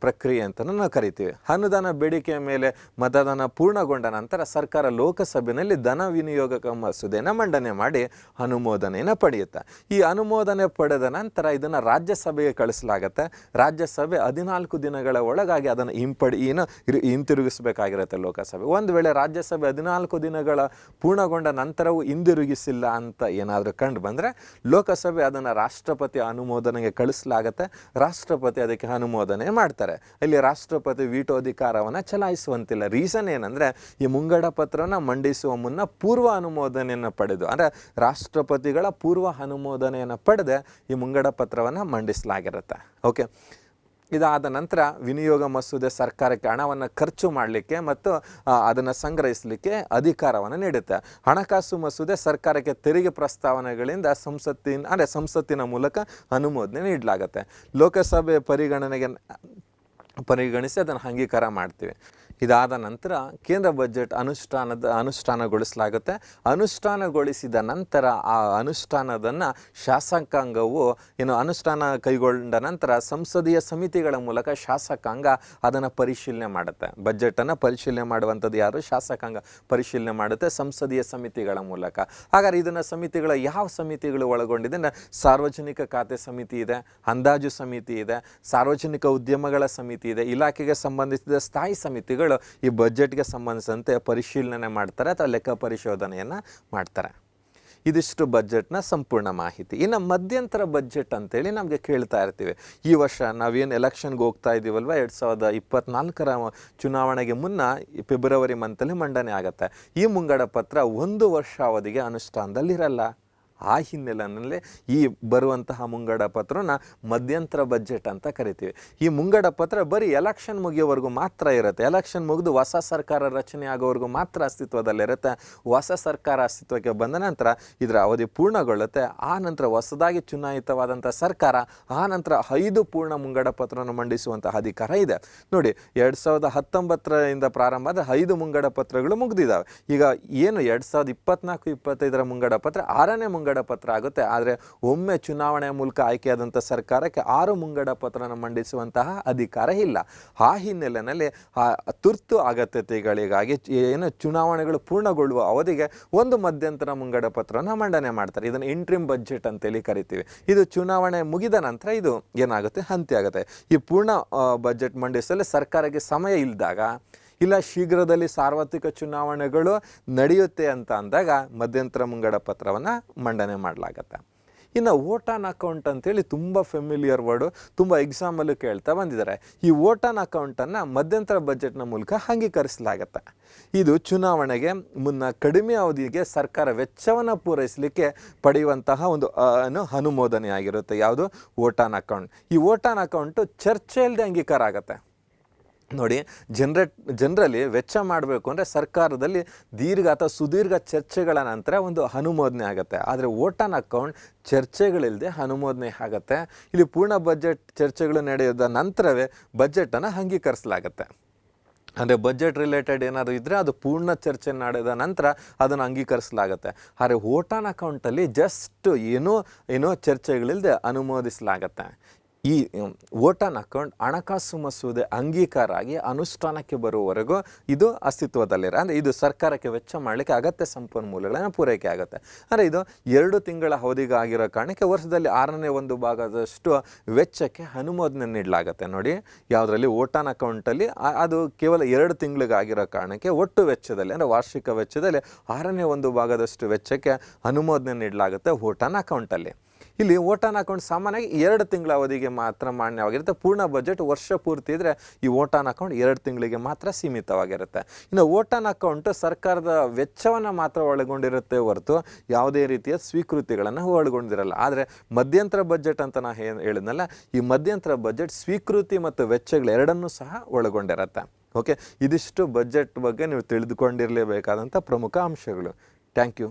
ಪ್ರಕ್ರಿಯೆ ಅಂತಲೂ ನಾವು ಕರಿತೀವಿ. ಅನುದಾನ ಬೇಡಿಕೆಯ ಮೇಲೆ ಮತದಾನ ಪೂರ್ಣಗೊಂಡ ನಂತರ ಸರ್ಕಾರ ಲೋಕಸಭೆಯಲ್ಲಿ ಧನ ವಿನಿಯೋಗ ಮಸೂದೆಯನ್ನು ಮಂಡನೆ ಮಾಡಿ ಅನುಮೋದನೆಯನ್ನು ಪಡೆಯುತ್ತೆ. ಈ ಅನುಮೋದನೆ ಪಡೆದ ನಂತರ ಇದನ್ನು ರಾಜ್ಯಸಭೆಗೆ ಕಳಿಸಲಾಗುತ್ತೆ. ರಾಜ್ಯಸಭೆ ಹದಿನಾಲ್ಕು ದಿನಗಳ ಒಳಗಾಗಿ ಅದನ್ನು ಹಿಂಪಡಿ ಏನು ಹಿಂತಿರುಗಿಸಬೇಕಾಗಿರುತ್ತೆ ಲೋಕಸಭೆ. ಒಂದು ವೇಳೆ ರಾಜ್ಯಸಭೆ ಹದಿನಾಲ್ಕು ದಿನಗಳ ಪೂರ್ಣಗೊಂಡ ನಂತರವೂ ಹಿಂದಿರುಗಿಸಿಲ್ಲ ಅಂತ ಏನಾದರೂ ಕಂಡು ಬಂದರೆ ಲೋಕಸಭೆ ಅದನ್ನು ರಾಷ್ಟ್ರಪತಿ ಅನುಮೋದನೆಗೆ ಕಳಿಸಲಾಗುತ್ತೆ. ರಾಷ್ಟ್ರಪತಿ ಅದಕ್ಕೆ ಅನುಮೋದನೆ ಮಾಡ್ತಾರೆ. ಇಲ್ಲಿ ರಾಷ್ಟ್ರಪತಿ ವೀಟೋ ಅಧಿಕಾರವನ್ನು ಚಲಾಯಿಸುವಂತಿಲ್ಲ. ರೀಸನ್ ಏನಂದರೆ ಈ ಮುಂಗಡ ಪತ್ರನ ಮಂಡಿಸುವ ಮುನ್ನ ಪೂರ್ವ ಅನುಮೋದನೆಯನ್ನು ಪಡೆದು, ಅಂದರೆ ರಾಷ್ಟ್ರಪತಿಗಳ ಪೂರ್ವ ಅನುಮೋದನೆಯನ್ನು ಪಡೆದೇ ಈ ಮುಂಗಡ ಪತ್ರವನ್ನು ಮಂಡಿಸಲಾಗಿರುತ್ತೆ. ಓಕೆ ಇದಾದ ನಂತರ ವಿನಿಯೋಗ ಮಸೂದೆ ಸರ್ಕಾರಕ್ಕೆ ಹಣವನ್ನು ಖರ್ಚು ಮಾಡಲಿಕ್ಕೆ ಮತ್ತು ಅದನ್ನು ಸಂಗ್ರಹಿಸಲಿಕ್ಕೆ ಅಧಿಕಾರವನ್ನು ನೀಡುತ್ತೆ. ಹಣಕಾಸು ಮಸೂದೆ ಸರ್ಕಾರಕ್ಕೆ ತೆರಿಗೆ ಪ್ರಸ್ತಾವನೆಗಳಿಂದ ಸಂಸತ್ತಿನ, ಅಂದರೆ ಸಂಸತ್ತಿನ ಮೂಲಕ ಅನುಮೋದನೆ ನೀಡಲಾಗುತ್ತೆ. ಲೋಕಸಭೆ ಪರಿಗಣನೆಗೆ, ಪರಿಗಣಿಸಿ ಅದನ್ನು ಅಂಗೀಕಾರ ಮಾಡ್ತೀವಿ. ಇದಾದ ನಂತರ ಕೇಂದ್ರ ಬಜೆಟ್ ಅನುಷ್ಠಾನದ ಅನುಷ್ಠಾನಗೊಳಿಸಲಾಗುತ್ತೆ. ಅನುಷ್ಠಾನಗೊಳಿಸಿದ ನಂತರ ಆ ಅನುಷ್ಠಾನದನ್ನು ಶಾಸಕಾಂಗವು ಏನು ಅನುಷ್ಠಾನ ಕೈಗೊಂಡ ನಂತರ ಸಂಸದೀಯ ಸಮಿತಿಗಳ ಮೂಲಕ ಶಾಸಕಾಂಗ ಅದನ್ನು ಪರಿಶೀಲನೆ ಮಾಡುತ್ತೆ. ಬಜೆಟನ್ನು ಪರಿಶೀಲನೆ ಮಾಡುವಂಥದ್ದು ಯಾರು? ಶಾಸಕಾಂಗ ಪರಿಶೀಲನೆ ಮಾಡುತ್ತೆ ಸಂಸದೀಯ ಸಮಿತಿಗಳ ಮೂಲಕ. ಹಾಗಾದ್ರೆ ಇದನ್ನು ಸಮಿತಿಗಳ ಯಾವ ಸಮಿತಿಗಳು ಒಳಗೊಂಡಿದೆ? ಸಾರ್ವಜನಿಕ ಖಾತೆ ಸಮಿತಿ ಇದೆ, ಅಂದಾಜು ಸಮಿತಿ ಇದೆ, ಸಾರ್ವಜನಿಕ ಉದ್ಯಮಗಳ ಸಮಿತಿ ಇದೆ, ಇಲಾಖೆಗೆ ಸಂಬಂಧಿಸಿದ ಸ್ಥಾಯಿ ಸಮಿತಿಗಳು ಈ ಬಜೆಟ್ಗೆ ಸಂಬಂಧಿಸಿದಂತೆ ಪರಿಶೀಲನೆ ಮಾಡ್ತಾರೆ ಅಥವಾ ಲೆಕ್ಕ ಪರಿಶೋಧನೆಯನ್ನು ಮಾಡ್ತಾರೆ. ಇದಿಷ್ಟು ಬಜೆಟ್ನ ಸಂಪೂರ್ಣ ಮಾಹಿತಿ. ಇನ್ನು ಮಧ್ಯಂತರ ಬಜೆಟ್ ಅಂತೇಳಿ ನಮಗೆ ಕೇಳ್ತಾ ಇರ್ತೀವಿ. ಈ ವರ್ಷ ನಾವೇನು ಎಲೆಕ್ಷನ್ಗೆ ಹೋಗ್ತಾ ಇದ್ದೀವಲ್ವ ಎರಡು ಸಾವಿರದ ಇಪ್ಪತ್ನಾಲ್ಕರ ಚುನಾವಣೆಗೆ ಮುನ್ನ ಫೆಬ್ರವರಿ ಮಂತಲ್ಲಿ ಮಂಡನೆ ಆಗುತ್ತೆ. ಈ ಮುಂಗಡ ಪತ್ರ ಒಂದು ವರ್ಷ ಅವಧಿಗೆ ಅನುಷ್ಠಾನದಲ್ಲಿರಲ್ಲ. ಆ ಹಿನ್ನೆಲೆಯಲ್ಲಿ ಈ ಬರುವಂತಹ ಮುಂಗಡ ಪತ್ರನ ಮಧ್ಯಂತರ ಬಜೆಟ್ ಅಂತ ಕರಿತೀವಿ. ಈ ಮುಂಗಡ ಪತ್ರ ಬರೀ ಎಲೆಕ್ಷನ್ ಮುಗಿಯೋವರೆಗೂ ಮಾತ್ರ ಇರುತ್ತೆ. ಎಲೆಕ್ಷನ್ ಮುಗಿದು ಹೊಸ ಸರ್ಕಾರ ರಚನೆ ಆಗೋವರೆಗೂ ಮಾತ್ರ ಅಸ್ತಿತ್ವದಲ್ಲಿರುತ್ತೆ ಹೊಸ ಸರ್ಕಾರ ಅಸ್ತಿತ್ವಕ್ಕೆ ಬಂದ ನಂತರ ಇದರ ಅವಧಿ ಪೂರ್ಣಗೊಳ್ಳುತ್ತೆ. ಆ ನಂತರ ಹೊಸದಾಗಿ ಚುನಾಯಿತವಾದಂಥ ಸರ್ಕಾರ, ಆ ನಂತರ ಐದು ಪೂರ್ಣ ಮುಂಗಡ ಪತ್ರವನ್ನು ಮಂಡಿಸುವಂತಹ ಅಧಿಕಾರ ಇದೆ. ನೋಡಿ, ಎರಡು ಸಾವಿರದ ಹತ್ತೊಂಬತ್ತರಿಂದ ಪ್ರಾರಂಭ ಆದರೆ ಐದು ಮುಂಗಡ ಪತ್ರಗಳು ಮುಗಿದಿದ್ದಾವೆ ಈಗ ಏನು ಎರಡು ಸಾವಿರದ ಇಪ್ಪತ್ನಾಲ್ಕು, ಇಪ್ಪತ್ತೈದರ ಮುಂಗಡ ಪತ್ರ ಆರನೇ ಮುಂಗಡ ಪತ್ರ ಆಗುತ್ತೆ. ಆದರೆ ಒಮ್ಮೆ ಚುನಾವಣೆಯ ಮೂಲಕ ಆಯ್ಕೆಯಾದಂಥ ಸರ್ಕಾರಕ್ಕೆ ಆರು ಮುಂಗಡ ಪತ್ರನ ಮಂಡಿಸುವಂತಹ ಅಧಿಕಾರ ಇಲ್ಲ. ಆ ಹಿನ್ನೆಲೆಯಲ್ಲಿ ತುರ್ತು ಅಗತ್ಯತೆಗಳಿಗಾಗಿ ಏನು ಚುನಾವಣೆಗಳು ಪೂರ್ಣಗೊಳ್ಳುವ ಅವಧಿಗೆ ಒಂದು ಮಧ್ಯಂತರ ಮುಂಗಡ ಪತ್ರವನ್ನು ಮಂಡನೆ ಮಾಡ್ತಾರೆ. ಇದನ್ನು ಇಂಟ್ರಿಮ್ ಬಜೆಟ್ ಅಂತೇಳಿ ಕರಿತೀವಿ. ಇದು ಚುನಾವಣೆ ಮುಗಿದ ನಂತರ ಇದು ಏನಾಗುತ್ತೆ? ಅಂತ್ಯ ಆಗುತ್ತೆ ಈ ಪೂರ್ಣ ಬಜೆಟ್ ಮಂಡಿಸಲು ಸರ್ಕಾರಕ್ಕೆ ಸಮಯ ಇಲ್ಲದಾಗ ಇಲ್ಲ ಶೀಘ್ರದಲ್ಲಿ ಸಾರ್ವತ್ರಿಕ ಚುನಾವಣೆಗಳು ನಡೆಯುತ್ತೆ ಅಂತ ಅಂದಾಗ ಮಧ್ಯಂತರ ಮುಂಗಡ ಪತ್ರವನ್ನು ಮಂಡನೆ ಮಾಡಲಾಗತ್ತೆ. ಇನ್ನು ವೋಟಾನ್ ಅಕೌಂಟ್ ಅಂತೇಳಿ ತುಂಬ ಫೆಮಿಲಿಯರ್ ವರ್ಡು ತುಂಬ ಎಕ್ಸಾಮಲ್ಲೂ ಕೇಳ್ತಾ ಬಂದಿದ್ದಾರೆ. ಈ ವೋಟಾನ್ ಅಕೌಂಟನ್ನು ಮಧ್ಯಂತರ ಬಜೆಟ್ನ ಮೂಲಕ ಅಂಗೀಕರಿಸಲಾಗತ್ತೆ. ಇದು ಚುನಾವಣೆಗೆ ಮುನ್ನ ಕಡಿಮೆ ಅವಧಿಗೆ ಸರ್ಕಾರ ವೆಚ್ಚವನ್ನು ಪೂರೈಸಲಿಕ್ಕೆ ಪಡೆಯುವಂತಹ ಒಂದು ಅನುಮೋದನೆ ಆಗಿರುತ್ತೆ. ಯಾವುದು? Vote on account. ಈ ವೋಟಾನ್ ಅಕೌಂಟು ಚರ್ಚೆ ಇಲ್ಲದೆ ಅಂಗೀಕಾರ ಆಗುತ್ತೆ. ನೋಡಿ ಜನರೇಟ್ ಜನರಲ್ಲಿ ವೆಚ್ಚ ಮಾಡಬೇಕು ಅಂದರೆ ಸರ್ಕಾರದಲ್ಲಿ ದೀರ್ಘ ಅಥವಾ ಸುದೀರ್ಘ ಚರ್ಚೆಗಳ ನಂತರ ಒಂದು ಅನುಮೋದನೆ ಆಗುತ್ತೆ. ಆದರೆ ವೋಟನ್ ಅಕೌಂಟ್ ಚರ್ಚೆಗಳಿಲ್ಲದೆ ಅನುಮೋದನೆ ಆಗುತ್ತೆ. ಇಲ್ಲಿ ಪೂರ್ಣ ಬಜೆಟ್ ಚರ್ಚೆಗಳು ನಡೆಯೋದ ನಂತರವೇ ಬಜೆಟನ್ನು ಅಂಗೀಕರಿಸಲಾಗುತ್ತೆ. ಅಂದರೆ ಬಜೆಟ್ ರಿಲೇಟೆಡ್ ಏನಾದರೂ ಇದ್ದರೆ ಅದು ಪೂರ್ಣ ಚರ್ಚೆ ನಡೆದ ನಂತರ ಅದನ್ನು ಅಂಗೀಕರಿಸಲಾಗುತ್ತೆ. ಆದರೆ ಓಟಾನ್ ಅಕೌಂಟಲ್ಲಿ ಜಸ್ಟ್ ಏನೋ ಏನೋ ಚರ್ಚೆಗಳಿಲ್ಲದೆ ಅನುಮೋದಿಸಲಾಗತ್ತೆ. ಈ ವೋಟನ್ ಅಕೌಂಟ್ ಹಣಕಾಸು ಮಸೂದೆ ಅಂಗೀಕಾರ ಆಗಿ ಅನುಷ್ಠಾನಕ್ಕೆ ಬರುವವರೆಗೂ ಇದು ಅಸ್ತಿತ್ವದಲ್ಲಿರ, ಅಂದರೆ ಇದು ಸರ್ಕಾರಕ್ಕೆ ವೆಚ್ಚ ಮಾಡಲಿಕ್ಕೆ ಅಗತ್ಯ ಸಂಪನ್ಮೂಲಗಳನ್ನು ಪೂರೈಕೆ ಆಗುತ್ತೆ. ಅಂದರೆ ಇದು ಎರಡು ತಿಂಗಳ ಅವಧಿಗೆ ಆಗಿರೋ ಕಾರಣಕ್ಕೆ ವರ್ಷದಲ್ಲಿ ಆರನೇ ಒಂದು ಭಾಗದಷ್ಟು ವೆಚ್ಚಕ್ಕೆ ಅನುಮೋದನೆ ನೀಡಲಾಗುತ್ತೆ ನೋಡಿ. ಯಾವುದರಲ್ಲಿ ಓಟಾನ್ ಅಕೌಂಟಲ್ಲಿ ಅದು ಕೇವಲ ಎರಡು ತಿಂಗಳಿಗಾಗಿರೋ ಕಾರಣಕ್ಕೆ ಒಟ್ಟು ವೆಚ್ಚದಲ್ಲಿ, ಅಂದರೆ ವಾರ್ಷಿಕ ವೆಚ್ಚದಲ್ಲಿ ಆರನೇ ಒಂದು ಭಾಗದಷ್ಟು ವೆಚ್ಚಕ್ಕೆ ಅನುಮೋದನೆ ನೀಡಲಾಗುತ್ತೆ ಓಟಾನ್ ಅಕೌಂಟಲ್ಲಿ. ಇಲ್ಲಿ ವೋಟಾನ್ ಅಕೌಂಟ್ ಸಾಮಾನ್ಯವಾಗಿ ಎರಡು ತಿಂಗಳ ಅವಧಿಗೆ ಮಾತ್ರ ಮಾನ್ಯವಾಗಿರುತ್ತೆ. ಪೂರ್ಣ ಬಜೆಟ್ ವರ್ಷ ಪೂರ್ತಿ ಇದ್ದರೆ ಈ ವೋಟಾನ್ ಅಕೌಂಟ್ ಎರಡು ತಿಂಗಳಿಗೆ ಮಾತ್ರ ಸೀಮಿತವಾಗಿರುತ್ತೆ. ಇನ್ನು ವೋಟಾನ್ ಅಕೌಂಟ್ ಸರ್ಕಾರದ ವೆಚ್ಚವನ್ನು ಮಾತ್ರ ಒಳಗೊಂಡಿರುತ್ತೆ ಹೊರತು ಯಾವುದೇ ರೀತಿಯ ಸ್ವೀಕೃತಿಗಳನ್ನು ಒಳಗೊಂಡಿರಲ್ಲ. ಆದರೆ ಮಧ್ಯಂತರ ಬಜೆಟ್ ಅಂತ ನಾ ಏನು ಹೇಳಿದ್ನಲ್ಲ, ಈ ಮಧ್ಯಂತರ ಬಜೆಟ್ ಸ್ವೀಕೃತಿ ಮತ್ತು ವೆಚ್ಚಗಳೆರಡನ್ನೂ ಸಹ ಒಳಗೊಂಡಿರುತ್ತೆ. ಓಕೆ ಇದಿಷ್ಟು ಬಜೆಟ್ ಬಗ್ಗೆ ನೀವು ತಿಳಿದುಕೊಂಡಿರಲೇಬೇಕಾದಂಥ ಪ್ರಮುಖ ಅಂಶಗಳು. Thank you